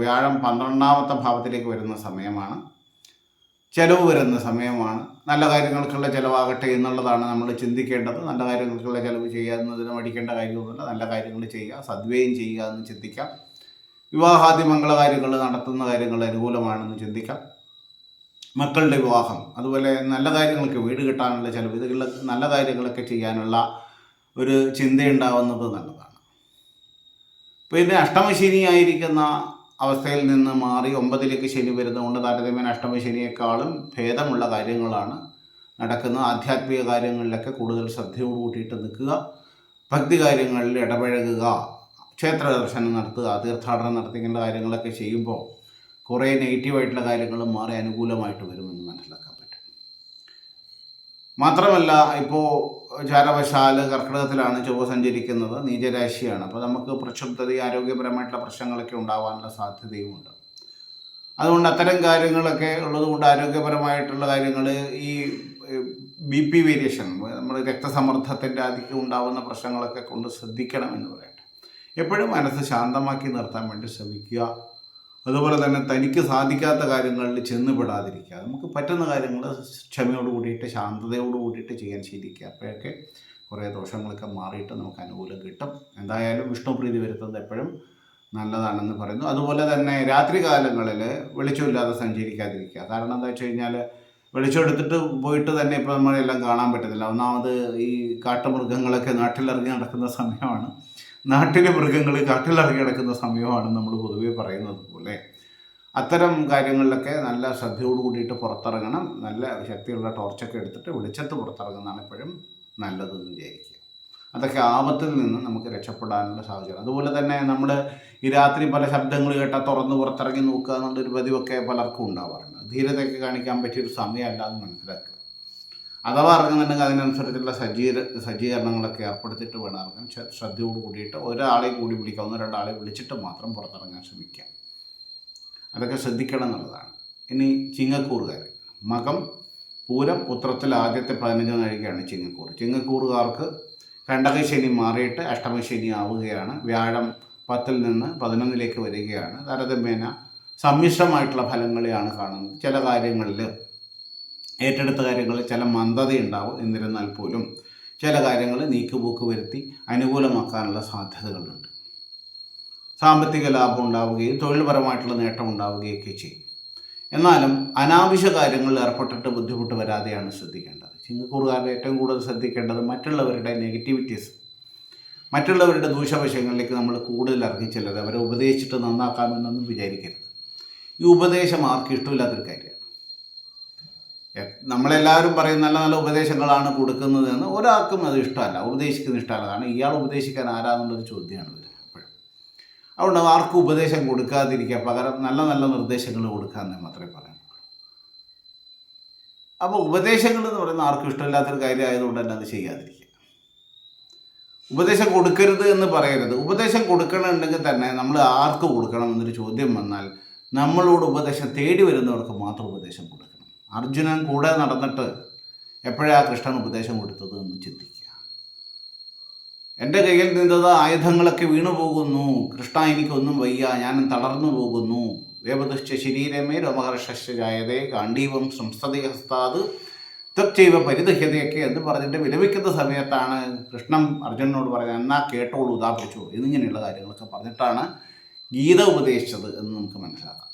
വ്യാഴം പന്ത്രണ്ടാമത്തെ ഭാവത്തിലേക്ക് വരുന്ന സമയമാണ്. ചിലവ് വരുന്ന സമയമാണ്. നല്ല കാര്യങ്ങൾക്കുള്ള ചിലവാകട്ടെ എന്നുള്ളതാണ് നമ്മൾ ചിന്തിക്കേണ്ടത്. നല്ല കാര്യങ്ങൾക്കുള്ള ചിലവ് ചെയ്യുന്നതിന് മടിക്കേണ്ട കാര്യമൊന്നുമില്ല. നല്ല കാര്യങ്ങൾ ചെയ്യുക സദ്വയം ചെയ്യുക എന്ന് ചിന്തിക്കാം. വിവാഹാദി മംഗളകാര്യങ്ങൾ നടത്തുന്ന കാര്യങ്ങൾ അനുകൂലമാണെന്ന് ചിന്തിക്കാം. മക്കളുടെ വിവാഹം അതുപോലെ നല്ല കാര്യങ്ങൾക്ക് വീട് കിട്ടാനുള്ള ചില ഇതുള്ള നല്ല കാര്യങ്ങളൊക്കെ ചെയ്യാനുള്ള ഒരു ചിന്തയുണ്ടാവുന്നത് നല്ലതാണ്. പിന്നെ അഷ്ടമശനിയായിരിക്കുന്ന അവസ്ഥയിൽ നിന്ന് മാറി ഒമ്പതിലേക്ക് ശനി വരുന്നതുകൊണ്ട് താരതമ്യേന അഷ്ടമശനിയേക്കാളും ഭേദമുള്ള കാര്യങ്ങളാണ് നടക്കുന്ന ആധ്യാത്മിക കാര്യങ്ങളിലൊക്കെ കൂടുതൽ ശ്രദ്ധയോട് കൂട്ടിയിട്ട് നിൽക്കുക. ഭക്തി കാര്യങ്ങളിൽ ഇടപഴകുക. ക്ഷേത്ര ദർശനം നടത്തുക തീർത്ഥാടനം നടത്തിക്കേണ്ട കാര്യങ്ങളൊക്കെ ചെയ്യുമ്പോൾ കുറേ നെഗറ്റീവായിട്ടുള്ള കാര്യങ്ങൾ മാറി അനുകൂലമായിട്ട് വരുമെന്ന് മനസ്സിലാക്കാൻ പറ്റും. മാത്രമല്ല ഇപ്പോൾ ചാരവശാൽ കർക്കിടകത്തിലാണ് ചൊവ്വ സഞ്ചരിക്കുന്നത് നീചരാശിയാണ്. അപ്പോൾ നമുക്ക് പ്രക്ഷുബ്ധത ആരോഗ്യപരമായിട്ടുള്ള പ്രശ്നങ്ങളൊക്കെ ഉണ്ടാവാനുള്ള സാധ്യതയുമുണ്ട്. അതുകൊണ്ട് അത്തരം കാര്യങ്ങളൊക്കെ ഉള്ളതുകൊണ്ട് ആരോഗ്യപരമായിട്ടുള്ള കാര്യങ്ങൾ ഈ ബി പി വേരിയേഷൻ നമ്മുടെ രക്തസമ്മർദ്ദത്തിന്റെ അധികം ഉണ്ടാകുന്ന പ്രശ്നങ്ങളൊക്കെ കൊണ്ട് ശ്രദ്ധിക്കണം എന്ന് പറയട്ടെ എപ്പോഴും മനസ്സ് ശാന്തമാക്കി നിർത്താൻ വേണ്ടി ശ്രമിക്കുക. അതുപോലെ തന്നെ തനിക്ക് സാധിക്കാത്ത കാര്യങ്ങളിൽ ചെന്ന് പെടാതിരിക്കുക നമുക്ക് പറ്റുന്ന കാര്യങ്ങൾ ക്ഷമയോട് കൂടിയിട്ട് ശാന്തതയോട് കൂടിയിട്ട് ചെയ്യാൻ ശീലിക്കുക. അപ്പോഴൊക്കെ കുറേ ദോഷങ്ങളൊക്കെ മാറിയിട്ട് നമുക്ക് അനുകൂലം കിട്ടും. എന്തായാലും വിഷ്ണുപ്രീതി വരുത്തുന്നത് എപ്പോഴും നല്ലതാണെന്ന് പറയുന്നു. അതുപോലെ തന്നെ രാത്രി കാലങ്ങളിൽ വെളിച്ചമില്ലാതെ സഞ്ചരിക്കാതിരിക്കുക. കാരണം എന്താ വെച്ച് കഴിഞ്ഞാൽ വെളിച്ചം എടുത്തിട്ട് പോയിട്ട് തന്നെ ഇപ്പോൾ നമ്മളെല്ലാം കാണാൻ പറ്റത്തില്ല. ഒന്നാമത് ഈ കാട്ടുമൃഗങ്ങളൊക്കെ നാട്ടിലിറങ്ങി നടക്കുന്ന സമയമാണ്. നാട്ടിലെ മൃഗങ്ങൾ കാട്ടിലിറങ്ങി കിടക്കുന്ന സമയമാണ് നമ്മൾ പൊതുവേ പറയുന്നത് പോലെ. അത്തരം കാര്യങ്ങളിലൊക്കെ നല്ല ശ്രദ്ധയോട് കൂടിയിട്ട് പുറത്തിറങ്ങണം. നല്ല ശക്തിയുള്ള ടോർച്ചൊക്കെ എടുത്തിട്ട് വെളിച്ചത്ത് പുറത്തിറങ്ങുന്നതാണ് എപ്പോഴും നല്ലതെന്ന് വിചാരിക്കുക. അതൊക്കെ ആപത്തിൽ നിന്ന് നമുക്ക് രക്ഷപ്പെടാനുള്ള സാഹചര്യം. അതുപോലെ തന്നെ നമ്മൾ ഈ രാത്രി പല ശബ്ദങ്ങൾ കേട്ടാൽ തുറന്ന് പുറത്തിറങ്ങി നോക്കുക എന്നുള്ളൊരു പതിവൊക്കെ പലർക്കും ഉണ്ടാവാറുണ്ട്. ധീരതയൊക്കെ കാണിക്കാൻ പറ്റിയൊരു സമയമല്ല എന്ന് മനസ്സിലാക്കുക. അഥവാ ഇറങ്ങുന്നുണ്ടെങ്കിൽ അതിനനുസരിച്ചുള്ള സജ്ജീര സജ്ജീകരണങ്ങളൊക്കെ ഏർപ്പെടുത്തിയിട്ട് വേണം. ഇറങ്ങാൻ ശ്രദ്ധയോട് കൂടിയിട്ട് ഒരാളെ കൂടി വിളിക്കാവുന്ന രണ്ടാളെ വിളിച്ചിട്ട് മാത്രം പുറത്തിറങ്ങാൻ ശ്രമിക്കാം അതൊക്കെ ശ്രദ്ധിക്കണം എന്നുള്ളതാണ്. ഇനി ചിങ്ങക്കൂറുകാർ. മകം പൂരം ഉത്രത്തിൽ ആദ്യത്തെ പതിനഞ്ച് നാഴികയാണ് ചിങ്ങക്കൂർ ചിങ്ങക്കൂറുകാർക്ക് കണ്ടകശനി മാറിയിട്ട് അഷ്ടമശനി ആവുകയാണ്. വ്യാഴം പത്തിൽ നിന്ന് പതിനൊന്നിലേക്ക് വരികയാണ്. താരതമ്യേന സമ്മിശ്രമായിട്ടുള്ള ഫലങ്ങളെയാണ് കാണുന്നത്. ചില കാര്യങ്ങളിൽ ഏറ്റെടുത്ത കാര്യങ്ങളിൽ ചില മന്ദതയുണ്ടാവും. എന്നിരുന്നാൽ പോലും ചില കാര്യങ്ങൾ നീക്കുപോക്ക് വരുത്തി അനുകൂലമാക്കാനുള്ള സാധ്യതകളുണ്ട്. സാമ്പത്തിക ലാഭം ഉണ്ടാവുകയും തൊഴിൽപരമായിട്ടുള്ള നേട്ടം ഉണ്ടാവുകയൊക്കെ ചെയ്യും. എന്നാലും അനാവശ്യ കാര്യങ്ങളിൽ ഏർപ്പെട്ടിട്ട് ബുദ്ധിമുട്ട് വരാതെയാണ് ശ്രദ്ധിക്കേണ്ടത്. ചിങ്ങക്കൂറുകാരുടെ ഏറ്റവും കൂടുതൽ ശ്രദ്ധിക്കേണ്ടത് മറ്റുള്ളവരുടെ നെഗറ്റിവിറ്റീസ്. മറ്റുള്ളവരുടെ ദൂഷ്യവശങ്ങളിലേക്ക് നമ്മൾ കൂടുതൽ ഇറങ്ങിച്ചെല്ലത് അവരെ ഉപദേശിച്ചിട്ട് നന്നാക്കാമെന്നൊന്നും വിചാരിക്കരുത്. ഈ ഉപദേശം ആർക്കും ഇഷ്ടമില്ലാത്തൊരു കാര്യമാണ്. നമ്മളെല്ലാവരും പറയും നല്ല നല്ല ഉപദേശങ്ങളാണ് കൊടുക്കുന്നതെന്ന് ഒരാൾക്കും അത് ഇഷ്ടമല്ല ഉപദേശിക്കുന്നത് ഇഷ്ടമല്ല. കാരണം ഇയാൾ ഉപദേശിക്കാൻ ആരാന്നുള്ളൊരു ചോദ്യമാണ് വരിക എപ്പോഴും. അതുകൊണ്ട് ആർക്കും ഉപദേശം കൊടുക്കാതിരിക്കുക പകരം നല്ല നല്ല നിർദ്ദേശങ്ങൾ കൊടുക്കുക എന്നേ മാത്രമേ പറയാനുള്ളൂ. അപ്പോൾ ഉപദേശങ്ങൾ എന്ന് പറയുന്ന ആർക്കും ഇഷ്ടമില്ലാത്തൊരു കാര്യമായതുകൊണ്ട് തന്നെ അത് ചെയ്യാതിരിക്കുക. ഉപദേശം കൊടുക്കരുത് എന്ന് പറയരുത്. ഉപദേശം കൊടുക്കണമെന്നുണ്ടെങ്കിൽ തന്നെ നമ്മൾ ആർക്ക് കൊടുക്കണം എന്നൊരു ചോദ്യം വന്നാൽ നമ്മളോട് ഉപദേശം തേടി വരുന്നവർക്ക് മാത്രം ഉപദേശം കൊടുക്കണം. അർജുനൻ കൂടെ നടന്നിട്ട് എപ്പോഴാ കൃഷ്ണൻ ഉപദേശം കൊടുത്തത് എന്ന് ചിന്തിക്കുക. എന്റെ കയ്യിൽ നിന്നത് ആയുധങ്ങളൊക്കെ വീണു പോകുന്നു. കൃഷ്ണ എനിക്കൊന്നും വയ്യ. ഞാൻ തളർന്നു പോകുന്നു. വേപതുശ്ച ശരീരമേ രോമഹർഷായതേ ഗാന്ധീവം സംസ്ഥതി ഹസ്താത് പരിദഹ്യതയൊക്കെ എന്ന് പറഞ്ഞിട്ട് വിലപിക്കുന്ന സമയത്താണ് കൃഷ്ണൻ അർജുനനോട് പറയുന്നത് എന്നാ കേട്ടോളൂ ഉദാപിച്ചു എന്നിങ്ങനെയുള്ള കാര്യങ്ങളൊക്കെ പറഞ്ഞിട്ടാണ് ഗീത ഉപദേശിച്ചത് എന്ന് നമുക്ക് മനസ്സിലാക്കാം.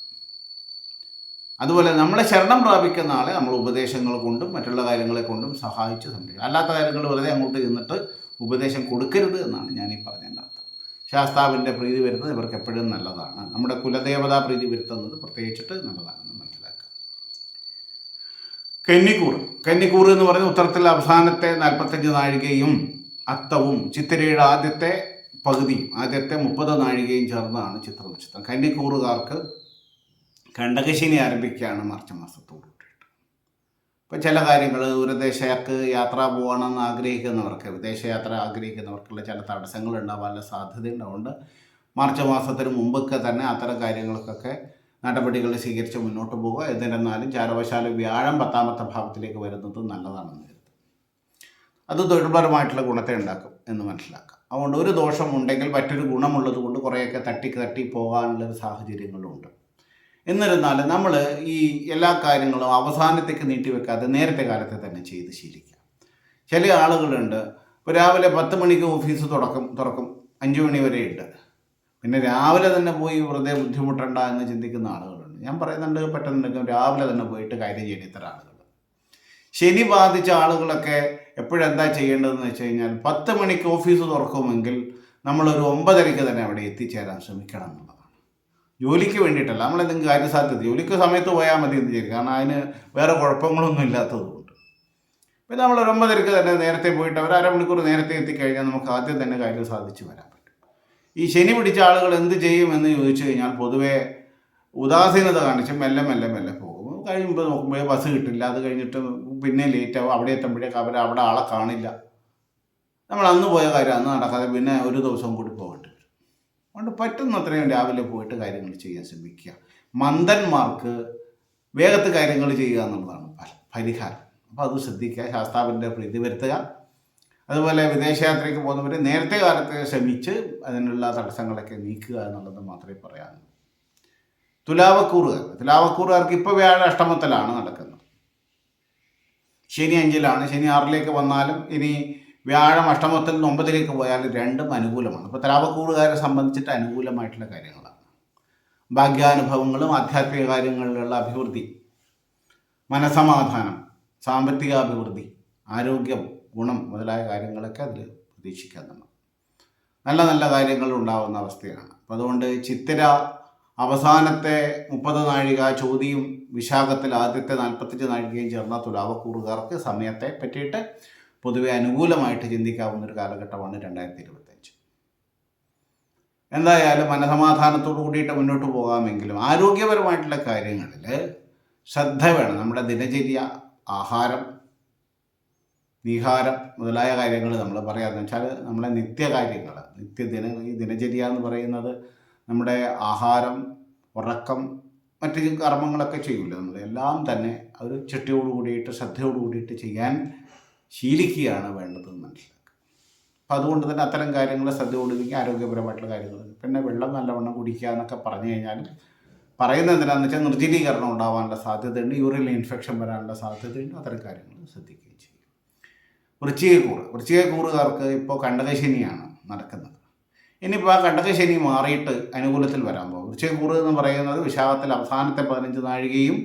അതുപോലെ നമ്മളെ ശരണം പ്രാപിക്കുന്ന ആളെ നമ്മൾ ഉപദേശങ്ങൾ കൊണ്ടും മറ്റുള്ള കാര്യങ്ങളെ കൊണ്ടും സഹായിച്ച് സംരക്ഷിക്കും അല്ലാത്ത കാര്യങ്ങൾ വെറുതെ അങ്ങോട്ട് ചെന്നിട്ട് ഉപദേശം കൊടുക്കരുത് എന്നാണ് ഞാൻ ഈ പറഞ്ഞതിന്റെ അർത്ഥം. ശാസ്താവിന്റെ പ്രീതി വരുന്നത് ഇവർക്ക് എപ്പോഴും നല്ലതാണ്. നമ്മുടെ കുലദേവതാ പ്രീതി വരുത്തുന്നത് പ്രത്യേകിച്ചിട്ട് നല്ലതാണെന്ന് മനസ്സിലാക്കുക. കന്നിക്കൂർ കന്നിക്കൂർ എന്ന് പറയുന്ന ഉത്തരത്തിലെ അവസാനത്തെ നാൽപ്പത്തഞ്ച് നാഴികയും അത്തവും ചിത്തിരയുടെ ആദ്യത്തെ പകുതിയും ആദ്യത്തെ മുപ്പത് നാഴികയും ചേർന്നതാണ് ചിത്ര നക്ഷത്രം കന്നിക്കൂറുകാർക്ക് കണ്ടകശിനി ആരംഭിക്കുകയാണ് മാർച്ച് മാസത്തോട് കൂടിയിട്ട്. ഇപ്പോൾ ചില കാര്യങ്ങൾ ദൂരദേശക്ക് യാത്ര പോകണമെന്ന് ആഗ്രഹിക്കുന്നവർക്ക് വിദേശയാത്ര ആഗ്രഹിക്കുന്നവർക്കുള്ള ചില തടസ്സങ്ങൾ ഉണ്ടാവാനുള്ള സാധ്യതയുണ്ടാവുകൊണ്ട് മാർച്ച് മാസത്തിന് മുമ്പൊക്കെ തന്നെ അത്തരം കാര്യങ്ങൾക്കൊക്കെ നടപടികൾ സ്വീകരിച്ച് മുന്നോട്ട് പോവുക. എന്നിരുന്നാലും ചാരവശാല വ്യാഴം പത്താമത്തെ ഭാവത്തിലേക്ക് വരുന്നത് നല്ലതാണെന്ന് കരുതും അത് തൊഴിൽപരമായിട്ടുള്ള ഗുണത്തെ ഉണ്ടാക്കും എന്ന് മനസ്സിലാക്കാം. അതുകൊണ്ട് ഒരു ദോഷം ഉണ്ടെങ്കിൽ മറ്റൊരു ഗുണമുള്ളത് കൊണ്ട് കുറേയൊക്കെ തട്ടി തട്ടി പോകാനുള്ളൊരു സാഹചര്യങ്ങളുണ്ട്. എന്നിരുന്നാലും നമ്മൾ ഈ എല്ലാ കാര്യങ്ങളും അവസാനത്തേക്ക് നീട്ടിവെക്കാതെ നേരത്തെ കാലത്തെ തന്നെ ചെയ്ത് ശീലിക്കുക. ചില ആളുകളുണ്ട് ഇപ്പോൾ രാവിലെ പത്ത് മണിക്ക് ഓഫീസ് തുറക്കും തുറക്കും അഞ്ച് മണി വരെ ഉണ്ട്. പിന്നെ രാവിലെ തന്നെ പോയി വെറുതെ ബുദ്ധിമുട്ടണ്ട എന്ന് ചിന്തിക്കുന്ന ആളുകളുണ്ട്. ഞാൻ പറയുന്നുണ്ട് പെട്ടെന്നുണ്ടെങ്കിൽ രാവിലെ തന്നെ പോയിട്ട് കാര്യം ചെയ്യണം ഇത്തരം ആളുകൾ. ശനി ബാധിച്ച ആളുകളൊക്കെ എപ്പോഴെന്താ ചെയ്യേണ്ടതെന്ന് വെച്ച് കഴിഞ്ഞാൽ പത്ത് മണിക്ക് ഓഫീസ് തുറക്കുമെങ്കിൽ നമ്മളൊരു ഒമ്പതരയ്ക്ക് തന്നെ അവിടെ എത്തിച്ചേരാൻ ശ്രമിക്കണം എന്നുള്ളതാണ്. ജോലിക്ക് വേണ്ടിയിട്ടല്ല. നമ്മൾ നമ്മളെന്തെങ്കിലും കാര്യസാധ്യത ജോലിക്ക് സമയത്ത് പോയാൽ മതി എന്ന് ചെയ്യും കാരണം അതിന് വേറെ കുഴപ്പങ്ങളൊന്നും ഇല്ലാത്തതുകൊണ്ട് പിന്നെ നമ്മൾ ഒരൊമ്പതരക്ക് തന്നെ നേരത്തെ പോയിട്ട് ഒരു അരമണിക്കൂർ നേരത്തെ എത്തിക്കഴിഞ്ഞാൽ നമുക്ക് ആദ്യം തന്നെ കാര്യം സാധിച്ചു വരാൻ പറ്റും. ഈ ശനി പിടിച്ച ആളുകൾ എന്ത് ചെയ്യുമെന്ന് ചോദിച്ചു കഴിഞ്ഞാൽ പൊതുവേ ഉദാസീനത കാണിച്ച് മെല്ലെ മെല്ലെ മെല്ലെ പോകും. കഴിയുമ്പോൾ നോക്കുമ്പോൾ ബസ് കിട്ടില്ല. അത് കഴിഞ്ഞിട്ട് പിന്നെ ലേറ്റ് ആവും. അവിടെ എത്തുമ്പോഴേക്ക് അവർ അവിടെ ആളെ കാണില്ല. നമ്മൾ അന്ന് പോയ കാര്യം അന്ന് നടക്കാതെ പിന്നെ ഒരു ദിവസം കൂടി പോകട്ടെ. അതുകൊണ്ട് പറ്റുന്നത്രയും രാവിലെ പോയിട്ട് കാര്യങ്ങൾ ചെയ്യാൻ ശ്രമിക്കുക. മന്ദന്മാർക്ക് വേഗത്ത് കാര്യങ്ങൾ ചെയ്യുക എന്നുള്ളതാണ് പരിഹാരം. അപ്പോൾ അത് ശ്രദ്ധിക്കുക ശാസ്താവിന്റെ പ്രീതി വരുത്തുക. അതുപോലെ വിദേശയാത്രയ്ക്ക് പോകുന്നവർ നേരത്തെ കാലത്ത് ശ്രമിച്ച് അതിനുള്ള തടസ്സങ്ങളൊക്കെ നീക്കുക എന്നുള്ളത് മാത്രമേ പറയാനുള്ളൂ. തുലാവക്കൂറുകാർ തുലാവക്കൂറുകാർക്ക് ഇപ്പോൾ വ്യാഴ അഷ്ടമത്തിലാണ് നടക്കുന്നത്. ശനി അഞ്ചിലാണ് ശനി ആറിലേക്ക് വന്നാലും ഇനി വ്യാഴം അഷ്ടമത്തിൽ നിന്ന് ഒമ്പതിലേക്ക് പോയാൽ രണ്ടും അനുകൂലമാണ്. അപ്പോൾ തലാപക്കൂടുകാരെ സംബന്ധിച്ചിട്ട് അനുകൂലമായിട്ടുള്ള കാര്യങ്ങളാണ്. ഭാഗ്യാനുഭവങ്ങളും ആധ്യാത്മിക കാര്യങ്ങളിലുള്ള അഭിവൃദ്ധി മനസമാധാനം സാമ്പത്തിക അഭിവൃദ്ധി ആരോഗ്യം ഗുണം മുതലായ കാര്യങ്ങളൊക്കെ അതിൽ പ്രതീക്ഷിക്കാവുന്നതാണ് നല്ല നല്ല കാര്യങ്ങൾ ഉണ്ടാകുന്ന അവസ്ഥയാണ്. അപ്പോൾ അതുകൊണ്ട് ചിത്തിര അവസാനത്തെ മുപ്പത് നാഴിക ചോദ്യം വിശാഖത്തിൽ ആദ്യത്തെ നാൽപ്പത്തഞ്ച് നാഴികയും ചേർന്ന തുലാവക്കൂറുകാർക്ക് സമയത്തെ പറ്റിയിട്ട് പൊതുവെ അനുകൂലമായിട്ട് ചിന്തിക്കാവുന്ന ഒരു കാലഘട്ടമാണ് രണ്ടായിരത്തി ഇരുപത്തഞ്ച് എന്തായാലും മനസമാധാനത്തോടു കൂടിയിട്ട് മുന്നോട്ട് പോകാമെങ്കിലും ആരോഗ്യപരമായിട്ടുള്ള കാര്യങ്ങളിൽ ശ്രദ്ധ വേണം. നമ്മുടെ ദിനചര്യ ആഹാരം നീഹാരം മുതലായ കാര്യങ്ങൾ നമ്മൾ പറയാമെന്ന് വെച്ചാൽ നമ്മളെ നിത്യകാര്യങ്ങൾ നിത്യദിന ഈ ദിനചര്യ എന്ന് പറയുന്നത് നമ്മുടെ ആഹാരം ഉറക്കം മറ്റു കർമ്മങ്ങളൊക്കെ ചെയ്യില്ല നമ്മൾ എല്ലാം തന്നെ ഒരു ചിട്ടയോട് കൂടിയിട്ട് ശ്രദ്ധയോട് കൂടിയിട്ട് ചെയ്യാൻ ശീലിക്കുകയാണ് വേണ്ടതെന്ന് മനസ്സിലാക്കുക. അപ്പോൾ അതുകൊണ്ട് തന്നെ അത്തരം കാര്യങ്ങൾ ശ്രദ്ധ കൊടുക്കുക ആരോഗ്യപരമായിട്ടുള്ള കാര്യങ്ങൾ പിന്നെ വെള്ളം നല്ലവണ്ണം കുടിക്കുക എന്നൊക്കെ പറഞ്ഞു കഴിഞ്ഞാൽ പറയുന്നത് എന്തിനാണെന്ന് വെച്ചാൽ നിർജലീകരണം ഉണ്ടാവാനുള്ള സാധ്യതയുണ്ട് യൂറിൻ ഇൻഫെക്ഷൻ വരാനുള്ള സാധ്യതയുണ്ട് അത്തരം കാര്യങ്ങൾ ശ്രദ്ധിക്കുകയും ചെയ്യും. വൃശ്ചികക്കൂറ് വൃശ്ചികക്കൂറുകാർക്ക് ഇപ്പോൾ കണ്ടകശനിയാണ് നടക്കുന്നത്. ഇനിയിപ്പോൾ ആ കണ്ടകശനി മാറിയിട്ട് അനുകൂലത്തിൽ വരാൻ പോകും. വൃശ്ചികക്കൂറ് എന്ന് പറയുന്നത് വിശാഖത്തിൽ അവസാനത്തെ പതിനഞ്ച് നാഴികയും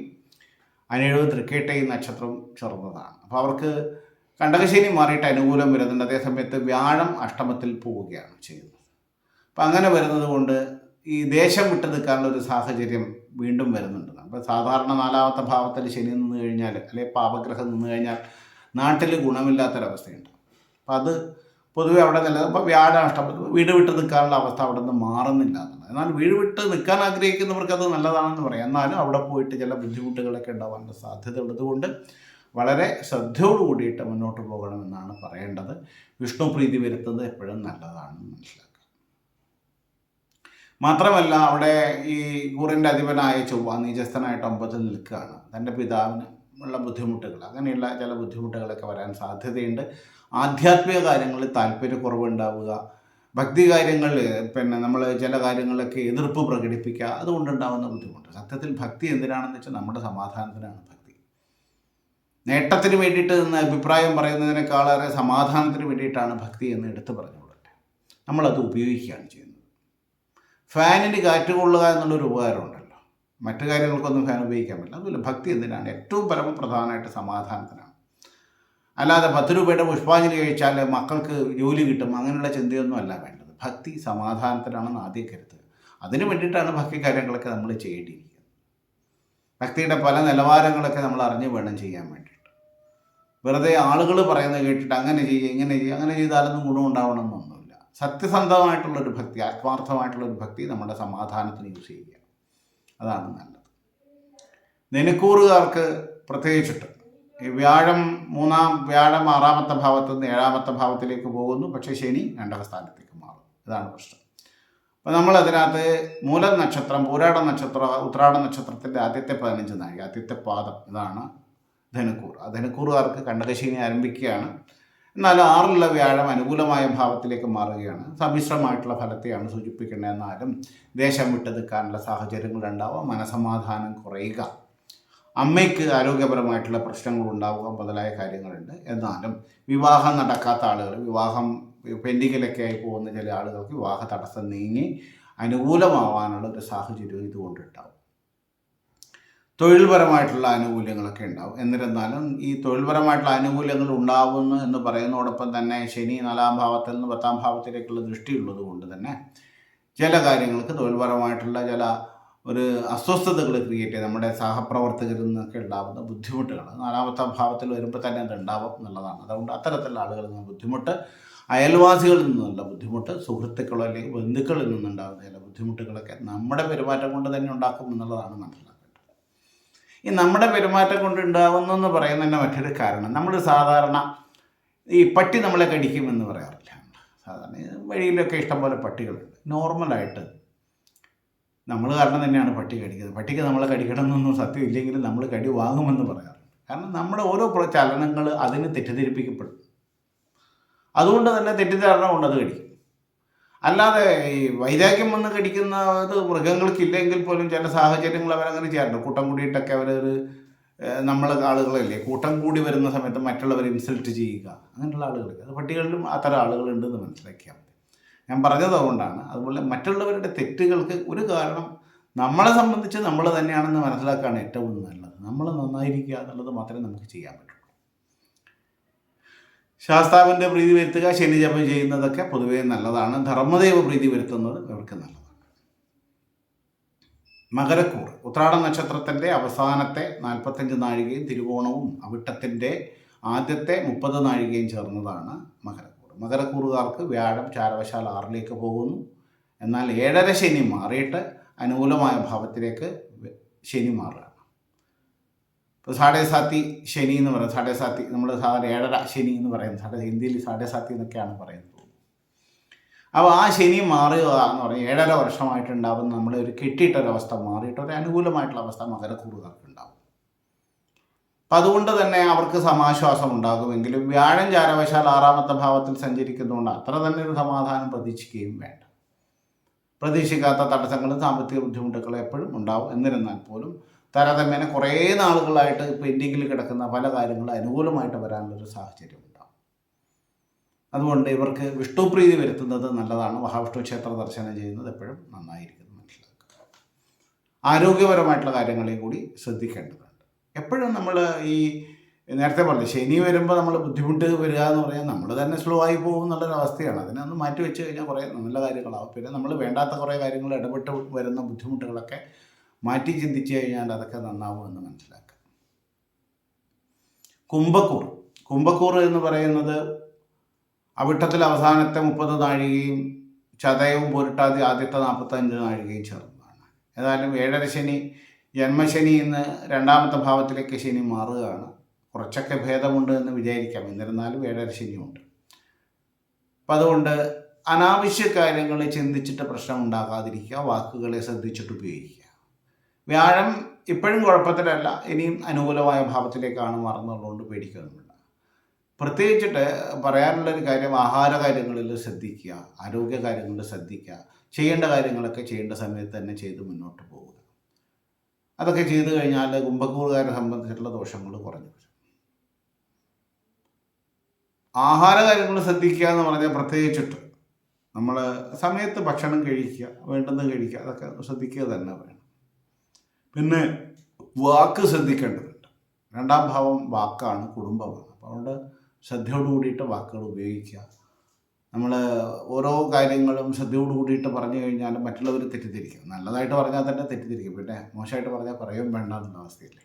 അനിഴവ് തൃക്കേട്ടയും നക്ഷത്രം ചേർന്നതാണ്. അപ്പോൾ അവർക്ക് കണ്ടകശനി മാറിയിട്ട് അനുകൂലം വരുന്നുണ്ട്. അതേസമയത്ത് വ്യാഴം അഷ്ടമത്തിൽ പോവുകയാണ് ചെയ്യുന്നത്. അപ്പം അങ്ങനെ വരുന്നത് കൊണ്ട് ഈ ദേശം വിട്ടു നിൽക്കാനുള്ള ഒരു സാഹചര്യം വീണ്ടും വരുന്നുണ്ട്. അപ്പോൾ സാധാരണ നാലാമത്തെ ഭാവത്തിൽ ശനി നിന്ന് കഴിഞ്ഞാൽ അല്ലെങ്കിൽ പാപഗ്രഹം നിന്ന് കഴിഞ്ഞാൽ നാട്ടിൽ ഗുണമില്ലാത്തൊരവസ്ഥയുണ്ട്. അപ്പം അത് പൊതുവെ അവിടെ നില അപ്പോൾ വ്യാഴം അഷ്ടമത്തിൽ വീട് വിട്ട് നിൽക്കാനുള്ള അവസ്ഥ അവിടെ നിന്ന് മാറുന്നില്ല എന്നുള്ളത്. എന്നാൽ വീട് വിട്ട് നിൽക്കാൻ ആഗ്രഹിക്കുന്നവർക്ക് അത് നല്ലതാണെന്ന് പറയാം. എന്നാലും അവിടെ പോയിട്ട് ചില ബുദ്ധിമുട്ടുകളൊക്കെ ഉണ്ടാവാനുള്ള സാധ്യത ഉള്ളതുകൊണ്ട് വളരെ ശ്രദ്ധയോട് കൂടിയിട്ട് മുന്നോട്ട് പോകണമെന്നാണ് പറയേണ്ടത്. വിഷ്ണു പ്രീതി വരുത്തുന്നത് എപ്പോഴും നല്ലതാണെന്ന് മനസ്സിലാക്കുക മാത്രമല്ല അവിടെ ഈ ഗുറിന്റെ അധിപനായ ചൊവ്വ നീചസ്ഥനായിട്ട് ഒമ്പതിൽ നിൽക്കുകയാണ്. തന്റെ പിതാവിന് ഉള്ള ബുദ്ധിമുട്ടുകൾ അങ്ങനെയുള്ള ചില ബുദ്ധിമുട്ടുകളൊക്കെ വരാൻ സാധ്യതയുണ്ട്. ആധ്യാത്മിക കാര്യങ്ങളിൽ താല്പര്യക്കുറവുണ്ടാവുക ഭക്തി കാര്യങ്ങളിൽ പിന്നെ നമ്മൾ ചില കാര്യങ്ങളിലൊക്കെ എതിർപ്പ് പ്രകടിപ്പിക്കുക അതുകൊണ്ടുണ്ടാകുന്ന ബുദ്ധിമുട്ട്. സത്യത്തിൽ ഭക്തി എന്തിനാണെന്ന് വെച്ചാൽ നമ്മുടെ സമാധാനത്തിനാണ് നേട്ടത്തിന് വേണ്ടിയിട്ട് നിന്ന് അഭിപ്രായം പറയുന്നതിനേക്കാളേറെ സമാധാനത്തിന് വേണ്ടിയിട്ടാണ് ഭക്തി എന്ന് എടുത്തു പറഞ്ഞുകൊള്ളട്ടെ നമ്മളത് ഉപയോഗിക്കുകയാണ് ചെയ്യുന്നത്. ഫാനിന് കാറ്റ് കൊള്ളുക എന്നുള്ളൊരു ഉപകാരമുണ്ടല്ലോ മറ്റു കാര്യങ്ങൾക്കൊന്നും ഫാൻ ഉപയോഗിക്കാൻ പറ്റില്ല. അതുപോലെ ഭക്തി എന്തിനാണ്? ഏറ്റവും പരമപ്രധാനമായിട്ട് സമാധാനത്തിനാണ്. അല്ലാതെ പത്ത് രൂപയുടെ പുഷ്പാഞ്ജലി കഴിച്ചാൽ മക്കൾക്ക് ജോലി കിട്ടും. അങ്ങനെയുള്ള ചിന്തയൊന്നും അല്ല വേണ്ടത്. ഭക്തി സമാധാനത്തിനാണെന്ന് ആദ്യം കരുതുക. അതിനു വേണ്ടിയിട്ടാണ് ഭക്തി കാര്യങ്ങളൊക്കെ നമ്മൾ ചെയ്യേണ്ടിയിരിക്കുന്നത്. ഭക്തിയുടെ പല നിലവാരങ്ങളൊക്കെ നമ്മൾ അറിഞ്ഞ് വേണം ചെയ്യാൻ വേണ്ടിയിട്ട്. വെറുതെ ആളുകൾ പറയുന്നത് കേട്ടിട്ട് അങ്ങനെ ചെയ്യുക ഇങ്ങനെ ചെയ്യുക അങ്ങനെ ചെയ്താലൊന്നും ഗുണമുണ്ടാവണമെന്നൊന്നുമില്ല സത്യസന്ധമായിട്ടുള്ളൊരു ഭക്തി ആത്മാർത്ഥമായിട്ടുള്ളൊരു ഭക്തി നമ്മുടെ സമാധാനത്തിന് യൂസ് ചെയ്യുക. അതാണ് നല്ലത്. നെനുക്കൂറുകാർക്ക് പ്രത്യേകിച്ചിട്ട് ഈ വ്യാഴം മൂന്നാം വ്യാഴം ആറാമത്തെ ഭാവത്തു നിന്ന് ഏഴാമത്തെ ഭാവത്തിലേക്ക് പോകുന്നു. പക്ഷേ ശനി രണ്ടാം സ്ഥാനത്തേക്ക് മാറും. ഇതാണ് പ്രശ്നം. അപ്പോൾ നമ്മൾ അതിനകത്ത് മൂലം നക്ഷത്രം പൂരാട നക്ഷത്ര ഉത്രാട നക്ഷത്രത്തിന്റെ ആദ്യത്തെ പതിനഞ്ച് നാഴിക ആദ്യത്തെ പാദം ഇതാണ് ധനുക്കൂർ. ആ ധനുക്കൂറുകാർക്ക് കണ്ടകശീനി ആരംഭിക്കുകയാണ്. എന്നാൽ ആറിലുള്ള വ്യാഴം അനുകൂലമായ ഭാവത്തിലേക്ക് മാറുകയാണ്. സമ്മിശ്രമായിട്ടുള്ള ഫലത്തെയാണ് സൂചിപ്പിക്കേണ്ടത് എന്നാലും ദേശം വിട്ടു നിൽക്കാനുള്ള സാഹചര്യങ്ങൾ ഉണ്ടാവുക മനസമാധാനം കുറയുക. അമ്മയ്ക്ക് ആരോഗ്യപരമായിട്ടുള്ള പ്രശ്നങ്ങൾ ഉണ്ടാവുക മുതലായ കാര്യങ്ങളുണ്ട്. എന്നാലും വിവാഹം നടക്കാത്ത ആളുകൾ വിവാഹം പെൻഡിങ്ങിലൊക്കെ ആയി പോകുന്ന ചില ആളുകൾക്ക് വിവാഹ തടസ്സം നീങ്ങി അനുകൂലമാവാനുള്ള ഒരു സാഹചര്യം ഇതുകൊണ്ടുണ്ടാവും തൊഴിൽപരമായിട്ടുള്ള ആനുകൂല്യങ്ങളൊക്കെ ഉണ്ടാവും. എന്നിരുന്നാലും ഈ തൊഴിൽപരമായിട്ടുള്ള ആനുകൂല്യങ്ങൾ ഉണ്ടാവുന്നു എന്ന് പറയുന്നതോടൊപ്പം തന്നെ ശനി നാലാം ഭാവത്തിൽ നിന്ന് പത്താം ഭാവത്തിലേക്കുള്ള ദൃഷ്ടിയുള്ളത് കൊണ്ട് തന്നെ ചില കാര്യങ്ങൾക്ക് തൊഴിൽപരമായിട്ടുള്ള ചില ഒരു അസ്വസ്ഥതകൾ ക്രിയേറ്റ് ചെയ്ത് നമ്മുടെ സഹപ്രവർത്തകരിൽ നിന്നൊക്കെ ഉണ്ടാകുന്ന ബുദ്ധിമുട്ടുകൾ നാലാമത്തെ ഭാവത്തിൽ വരുമ്പോൾ തന്നെ അത് ഉണ്ടാവും എന്നുള്ളതാണ്. അതുകൊണ്ട് അത്തരത്തിലുള്ള ആളുകളിൽ നിന്ന് ബുദ്ധിമുട്ട് അയൽവാസികളിൽ നിന്നുള്ള ബുദ്ധിമുട്ട് സുഹൃത്തുക്കളോ അല്ലെങ്കിൽ ബന്ധുക്കളിൽ നിന്നുണ്ടാകുന്ന ചില ബുദ്ധിമുട്ടുകളൊക്കെ നമ്മുടെ പെരുമാറ്റം കൊണ്ട് തന്നെ ഉണ്ടാക്കും എന്നുള്ളതാണ് മനസ്സിലാക്കേണ്ടത് ഈ നമ്മുടെ പെരുമാറ്റം കൊണ്ട് ഉണ്ടാകുന്നെന്ന് പറയുന്നതിന്റെ മറ്റൊരു കാരണം. നമ്മൾ സാധാരണ ഈ പട്ടി നമ്മളെ കടിക്കുമെന്ന് പറയാറില്ല. സാധാരണ വഴിയിലൊക്കെ ഇഷ്ടംപോലെ പട്ടികളുണ്ട്. നോർമലായിട്ട് നമ്മൾ കാരണം തന്നെയാണ് പട്ടി കടിക്കുന്നത്. പട്ടിക്ക് നമ്മളെ കടിക്കണമെന്നൊന്നും സത്യം ഇല്ലെങ്കിലും നമ്മൾ കടി വാങ്ങുമെന്ന് പറയാറുണ്ട് കാരണം നമ്മുടെ ഓരോ ചലനങ്ങൾ അതിന് തെറ്റിദ്ധരിപ്പിക്കപ്പെടും. അതുകൊണ്ട് തന്നെ തെറ്റിദ്ധാരണ കൊണ്ട് അത് കടിക്കും. അല്ലാതെ ഈ വൈരാഗ്യം വന്ന് കടിക്കുന്നത് മൃഗങ്ങൾക്കില്ലെങ്കിൽ പോലും ചില സാഹചര്യങ്ങൾ അവരങ്ങനെ ചെയ്യാറുണ്ട്. കൂട്ടം കൂടിയിട്ടൊക്കെ അവരൊരു നമ്മൾ ആളുകളല്ലേ കൂട്ടം കൂടി വരുന്ന സമയത്ത് മറ്റുള്ളവർ ഇൻസൾട്ട് ചെയ്യുക. അങ്ങനെയുള്ള ആളുകൾ അത് പട്ടികളിലും അത്തരം ആളുകളുണ്ടെന്ന് മനസ്സിലാക്കിയാൽ മതി. ഞാൻ പറഞ്ഞതുകൊണ്ടാണ് അതുപോലെ മറ്റുള്ളവരുടെ തെറ്റുകൾക്ക് ഒരു കാരണം നമ്മളെ സംബന്ധിച്ച് നമ്മൾ തന്നെയാണെന്ന് മനസ്സിലാക്കുകയാണ് ഏറ്റവും നല്ലത്. നമ്മൾ നന്നായിരിക്കുക എന്നുള്ളത് മാത്രമേ നമുക്ക് ചെയ്യാൻ പറ്റുള്ളൂ ശാസ്താവിന്റെ പ്രീതി വരുത്തുക ശനി ജപം ചെയ്യുന്നതൊക്കെ പൊതുവേ നല്ലതാണ്. ധർമ്മദേവ പ്രീതി വരുത്തുന്നത് അവർക്ക് നല്ലതാണ്. മകരക്കൂർ ഉത്രാട നക്ഷത്രത്തിന്റെ അവസാനത്തെ നാൽപ്പത്തഞ്ച് നാഴികയും തിരുവോണവും അവിട്ടത്തിന്റെ ആദ്യത്തെ മുപ്പത് നാഴികയും ചേർന്നതാണ് മകരക്കൂർ മകരക്കൂറുകാർക്ക് വ്യാഴം ചാരവശാൽ ആറിലേക്ക് പോകുന്നു. എന്നാൽ ഏഴര ശനി മാറിയിട്ട് അനുകൂലമായ ഭാവത്തിലേക്ക് ശനി മാറുകയാണ്. ഇപ്പോൾ സാഡേ സാത്തി ശനി എന്ന് പറയുന്നത് സാഡേ സാത്തി നമ്മൾ സാധാരണ ഏഴര ശനി എന്ന് പറയുന്നത് സാഡേ ഹിന്ദിയിൽ സാഡേ സാത്തി എന്നൊക്കെയാണ് പറയുന്നത്. അപ്പോൾ ആ ശനി മാറുക എന്ന് പറയുന്നത് ഏഴര വർഷമായിട്ടുണ്ടാകുന്ന നമ്മൾ ഒരു കെട്ടിയിട്ടൊരവസ്ഥ മാറിയിട്ട് ഒരു അനുകൂലമായിട്ടുള്ള അവസ്ഥ മകരക്കൂറുകാർക്ക് ഉണ്ടാകും അപ്പം അതുകൊണ്ട് തന്നെ അവർക്ക് സമാശ്വാസം ഉണ്ടാകുമെങ്കിലും വ്യാഴം ചാരവശാൽ ആറാമത്തെ ഭാവത്തിൽ സഞ്ചരിക്കുന്നതുകൊണ്ട് അത്ര തന്നെ ഒരു സമാധാനം പ്രതീക്ഷിക്കുകയും വേണ്ട. പ്രതീക്ഷിക്കാത്ത തടസ്സങ്ങളും സാമ്പത്തിക ബുദ്ധിമുട്ടുകളും എപ്പോഴും ഉണ്ടാവും. എന്നിരുന്നാൽ പോലും താരതമ്യേന കുറേ നാളുകളായിട്ട് പെൻഡിങ്ങിൽ കിടക്കുന്ന പല കാര്യങ്ങളും അനുകൂലമായിട്ട് വരാനുള്ളൊരു സാഹചര്യം ഉണ്ടാവും. അതുകൊണ്ട് ഇവർക്ക് വിഷ്ണുപ്രീതി വരുത്തുന്നത് നല്ലതാണ്. മഹാവിഷ്ണു ക്ഷേത്ര ദർശനം ചെയ്യുന്നത് എപ്പോഴും നന്നായിരിക്കും മനസ്സിലാക്കുക. ആരോഗ്യപരമായിട്ടുള്ള കാര്യങ്ങളെയും കൂടി ശ്രദ്ധിക്കേണ്ടതുണ്ട്. എപ്പോഴും നമ്മൾ ഈ നേരത്തെ പറഞ്ഞു ശനി വരുമ്പോൾ നമ്മൾ ബുദ്ധിമുട്ട് വരിക എന്ന് പറയാൻ നമ്മൾ തന്നെ സ്ലോ ആയി പോകും എന്നുള്ളൊരു അവസ്ഥയാണ്. അതിനെ ഒന്ന് മാറ്റി വെച്ച് കഴിഞ്ഞാൽ കുറേ നല്ല കാര്യങ്ങളാവും. പിന്നെ നമ്മൾ വേണ്ടാത്ത കുറേ കാര്യങ്ങൾ ഇടപെട്ട് വരുന്ന ബുദ്ധിമുട്ടുകളൊക്കെ മാറ്റി ചിന്തിച്ചു കഴിഞ്ഞാൽ അതൊക്കെ നന്നാവുമെന്ന് മനസ്സിലാക്കാം. കുംഭക്കൂർ. കുംഭക്കൂർ എന്ന് പറയുന്നത് അവിട്ടത്തിൽ അവസാനത്തെ മുപ്പത് നാഴികയും ചതയവും പൊരുട്ടാതി ആദ്യത്തെ നാൽപ്പത്തഞ്ച് നാഴികയും ചേർന്നതാണ്. ഏതായാലും ഏഴര ശനി ജന്മശനി ഇന്ന് രണ്ടാമത്തെ ഭാവത്തിലേക്ക് ശനി മാറുകയാണ്. കുറച്ചൊക്കെ ഭേദമുണ്ട് എന്ന് വിചാരിക്കാം. എന്നിരുന്നാലും ഏഴര ശനിയുണ്ട്. അപ്പം അതുകൊണ്ട് അനാവശ്യ കാര്യങ്ങൾ ചിന്തിച്ചിട്ട് പ്രശ്നം ഉണ്ടാകാതിരിക്കുക വാക്കുകളെ ശ്രദ്ധിച്ചിട്ട് ഉപയോഗിക്കുക. വ്യാഴം ഇപ്പോഴും കുഴപ്പത്തിലല്ല ഇനിയും അനുകൂലമായ ഭാവത്തിലേക്കാണ് മാറുന്നതുകൊണ്ട് പേടിക്കുന്നുമില്ല പ്രത്യേകിച്ചിട്ട് പറയാനുള്ളൊരു കാര്യം ആഹാര കാര്യങ്ങളിൽ ശ്രദ്ധിക്കുക ആരോഗ്യ കാര്യങ്ങളിൽ ശ്രദ്ധിക്കുക ചെയ്യേണ്ട കാര്യങ്ങളൊക്കെ ചെയ്യേണ്ട സമയത്ത് തന്നെ ചെയ്ത് മുന്നോട്ട് പോവുക. അതൊക്കെ ചെയ്തു കഴിഞ്ഞാൽ കുംഭക്കൂറുകാരെ സംബന്ധിച്ചിട്ടുള്ള ദോഷങ്ങൾ കുറഞ്ഞു വരും. ആഹാര കാര്യങ്ങൾ ശ്രദ്ധിക്കുക എന്ന് പറഞ്ഞാൽ പ്രത്യേകിച്ചിട്ട് നമ്മൾ സമയത്ത് ഭക്ഷണം കഴിക്കുക വേണ്ടെന്ന് കഴിക്കുക അതൊക്കെ ശ്രദ്ധിക്കുക തന്നെ വേണം. പിന്നെ വാക്ക് ശ്രദ്ധിക്കേണ്ടതുണ്ട്. രണ്ടാം ഭാവം വാക്കാണ് കുടുംബമാണ്. അപ്പോൾ അതുകൊണ്ട് ശ്രദ്ധയോട് കൂടിയിട്ട് വാക്കുകൾ ഉപയോഗിക്കുക. നമ്മൾ ഓരോ കാര്യങ്ങളും ശ്രദ്ധയോട് കൂടിയിട്ട് പറഞ്ഞു കഴിഞ്ഞാൽ മറ്റുള്ളവർ തെറ്റിദ്ധരിക്കും. നല്ലതായിട്ട് പറഞ്ഞാൽ തന്നെ തെറ്റിദ്ധരിക്കും. പിന്നെ മോശമായിട്ട് പറഞ്ഞാൽ പറയുകയും വേണ്ട എന്നുള്ള അവസ്ഥയില്ലേ?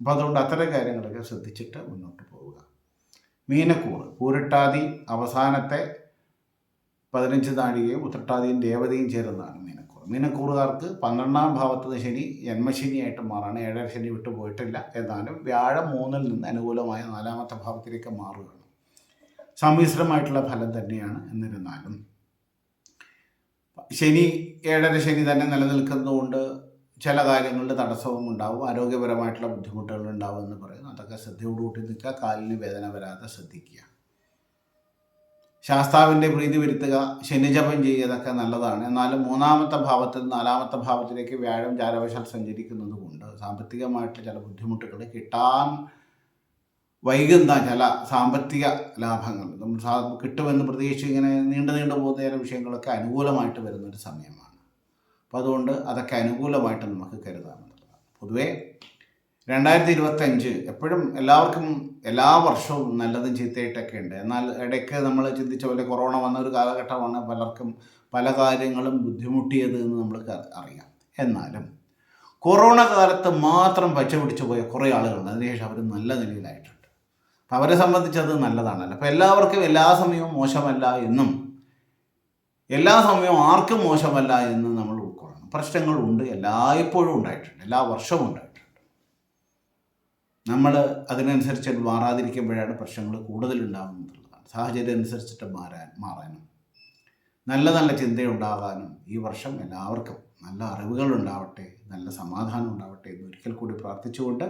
അപ്പോൾ അതുകൊണ്ട് അത്തരം കാര്യങ്ങളൊക്കെ ശ്രദ്ധിച്ചിട്ട് മുന്നോട്ട് പോവുക. മീനക്കൂറ് പൂരട്ടാതി അവസാനത്തെ പതിനഞ്ച് നാഴികയും ഉത്രട്ടാതിയും ദേവതയും ചേരുന്നതാണ് മീനക്കൂറ്. മീനക്കൂറുകാർക്ക് പന്ത്രണ്ടാം ഭാവത്ത് ശനി ജന്മശനിയായിട്ട് മാറാണ്. ഏഴര ശനി വിട്ടു പോയിട്ടില്ല. എന്നാലും വ്യാഴം മൂന്നിൽ നിന്ന് അനുകൂലമായ നാലാമത്തെ ഭാവത്തിലേക്ക് മാറുകയാണ്. സമ്മിശ്രമായിട്ടുള്ള ഫലം തന്നെയാണ് എന്നിരുന്നാലും. ശനി ഏഴര ശനി തന്നെ നിലനിൽക്കുന്നതുകൊണ്ട് ചില കാര്യങ്ങളിൽ തടസ്സവും ഉണ്ടാവും. ആരോഗ്യപരമായിട്ടുള്ള ബുദ്ധിമുട്ടുകൾ ഉണ്ടാവും എന്ന് പറയുന്നു. അതൊക്കെ ശ്രദ്ധയോടുകൂടി നിൽക്കുക. കാലിന് വേദന വരാതെ ശ്രദ്ധിക്കുക. ശാസ്താവിന്റെ പ്രീതി വരുത്തുക ശനിജപം ചെയ്യുന്നതൊക്കെ നല്ലതാണ്. എന്നാലും മൂന്നാമത്തെ ഭാവത്തിൽ നാലാമത്തെ ഭാവത്തിലേക്ക് വ്യാഴം ചാരവശാൽ സഞ്ചരിക്കുന്നത് കൊണ്ട് സാമ്പത്തികമായിട്ട് ചില ബുദ്ധിമുട്ടുകൾ കിട്ടാൻ വൈകുന്ന ചില സാമ്പത്തിക ലാഭങ്ങൾ നമ്മൾ കിട്ടുമെന്ന് പ്രതീക്ഷിച്ച് ഇങ്ങനെ നീണ്ടു നീണ്ടു പോകുന്ന ചില വിഷയങ്ങളൊക്കെ അനുകൂലമായിട്ട് വരുന്നൊരു സമയമാണ്. അപ്പോൾ അതുകൊണ്ട് അതൊക്കെ അനുകൂലമായിട്ട് നമുക്ക് കരുതാമെന്നുള്ളതാണ്. പൊതുവേ രണ്ടായിരത്തി ഇരുപത്തഞ്ച് എപ്പോഴും എല്ലാവർക്കും എല്ലാ വർഷവും നല്ലതും ചീത്തയായിട്ടൊക്കെ ഉണ്ട്. എന്നാൽ ഇടയ്ക്ക് നമ്മൾ ചിന്തിച്ച പോലെ കൊറോണ വന്ന ഒരു കാലഘട്ടമാണ് പലർക്കും പല കാര്യങ്ങളും ബുദ്ധിമുട്ടിയത് എന്ന് നമ്മൾക്ക് അറിയാം. എന്നാലും കൊറോണ കാലത്ത് മാത്രം പച്ച പിടിച്ചു പോയ കുറേ ആളുകളുണ്ട്. അതിനുശേഷം അവർ നല്ല നിലയിലായിട്ടുണ്ട്. അപ്പം അവരെ സംബന്ധിച്ച് അത് നല്ലതാണല്ലോ. അപ്പോൾ എല്ലാവർക്കും എല്ലാ സമയവും മോശമല്ല എന്നും എല്ലാ സമയവും ആർക്കും മോശമല്ല എന്ന് നമ്മൾ ഉൾക്കൊള്ളണം. പ്രശ്നങ്ങളുണ്ട് എല്ലായ്പ്പോഴും ഉണ്ടായിട്ടുണ്ട്. എല്ലാ വർഷവും ഉണ്ടായിട്ടുണ്ട്. നമ്മൾ അതിനനുസരിച്ച് മാറാതിരിക്കുമ്പോഴാണ് പ്രശ്നങ്ങൾ കൂടുതലുണ്ടാകുന്നതെന്നുള്ളതാണ് സാഹചര്യം അനുസരിച്ചിട്ട് മാറാൻ മാറാനും. നല്ല നല്ല ചിന്തയുണ്ടാകാനും ഈ വർഷം എല്ലാവർക്കും നല്ല അറിവുകൾ ഉണ്ടാവട്ടെ നല്ല സമാധാനം ഉണ്ടാവട്ടെ എന്ന് ഒരിക്കൽ കൂടി പ്രാർത്ഥിച്ചുകൊണ്ട്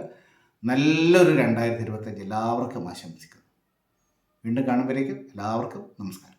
നല്ലൊരു രണ്ടായിരത്തി ഇരുപത്തഞ്ച് എല്ലാവർക്കും ആശംസിക്കുന്നു. വീണ്ടും കാണുമ്പോഴേക്കും എല്ലാവർക്കും നമസ്കാരം.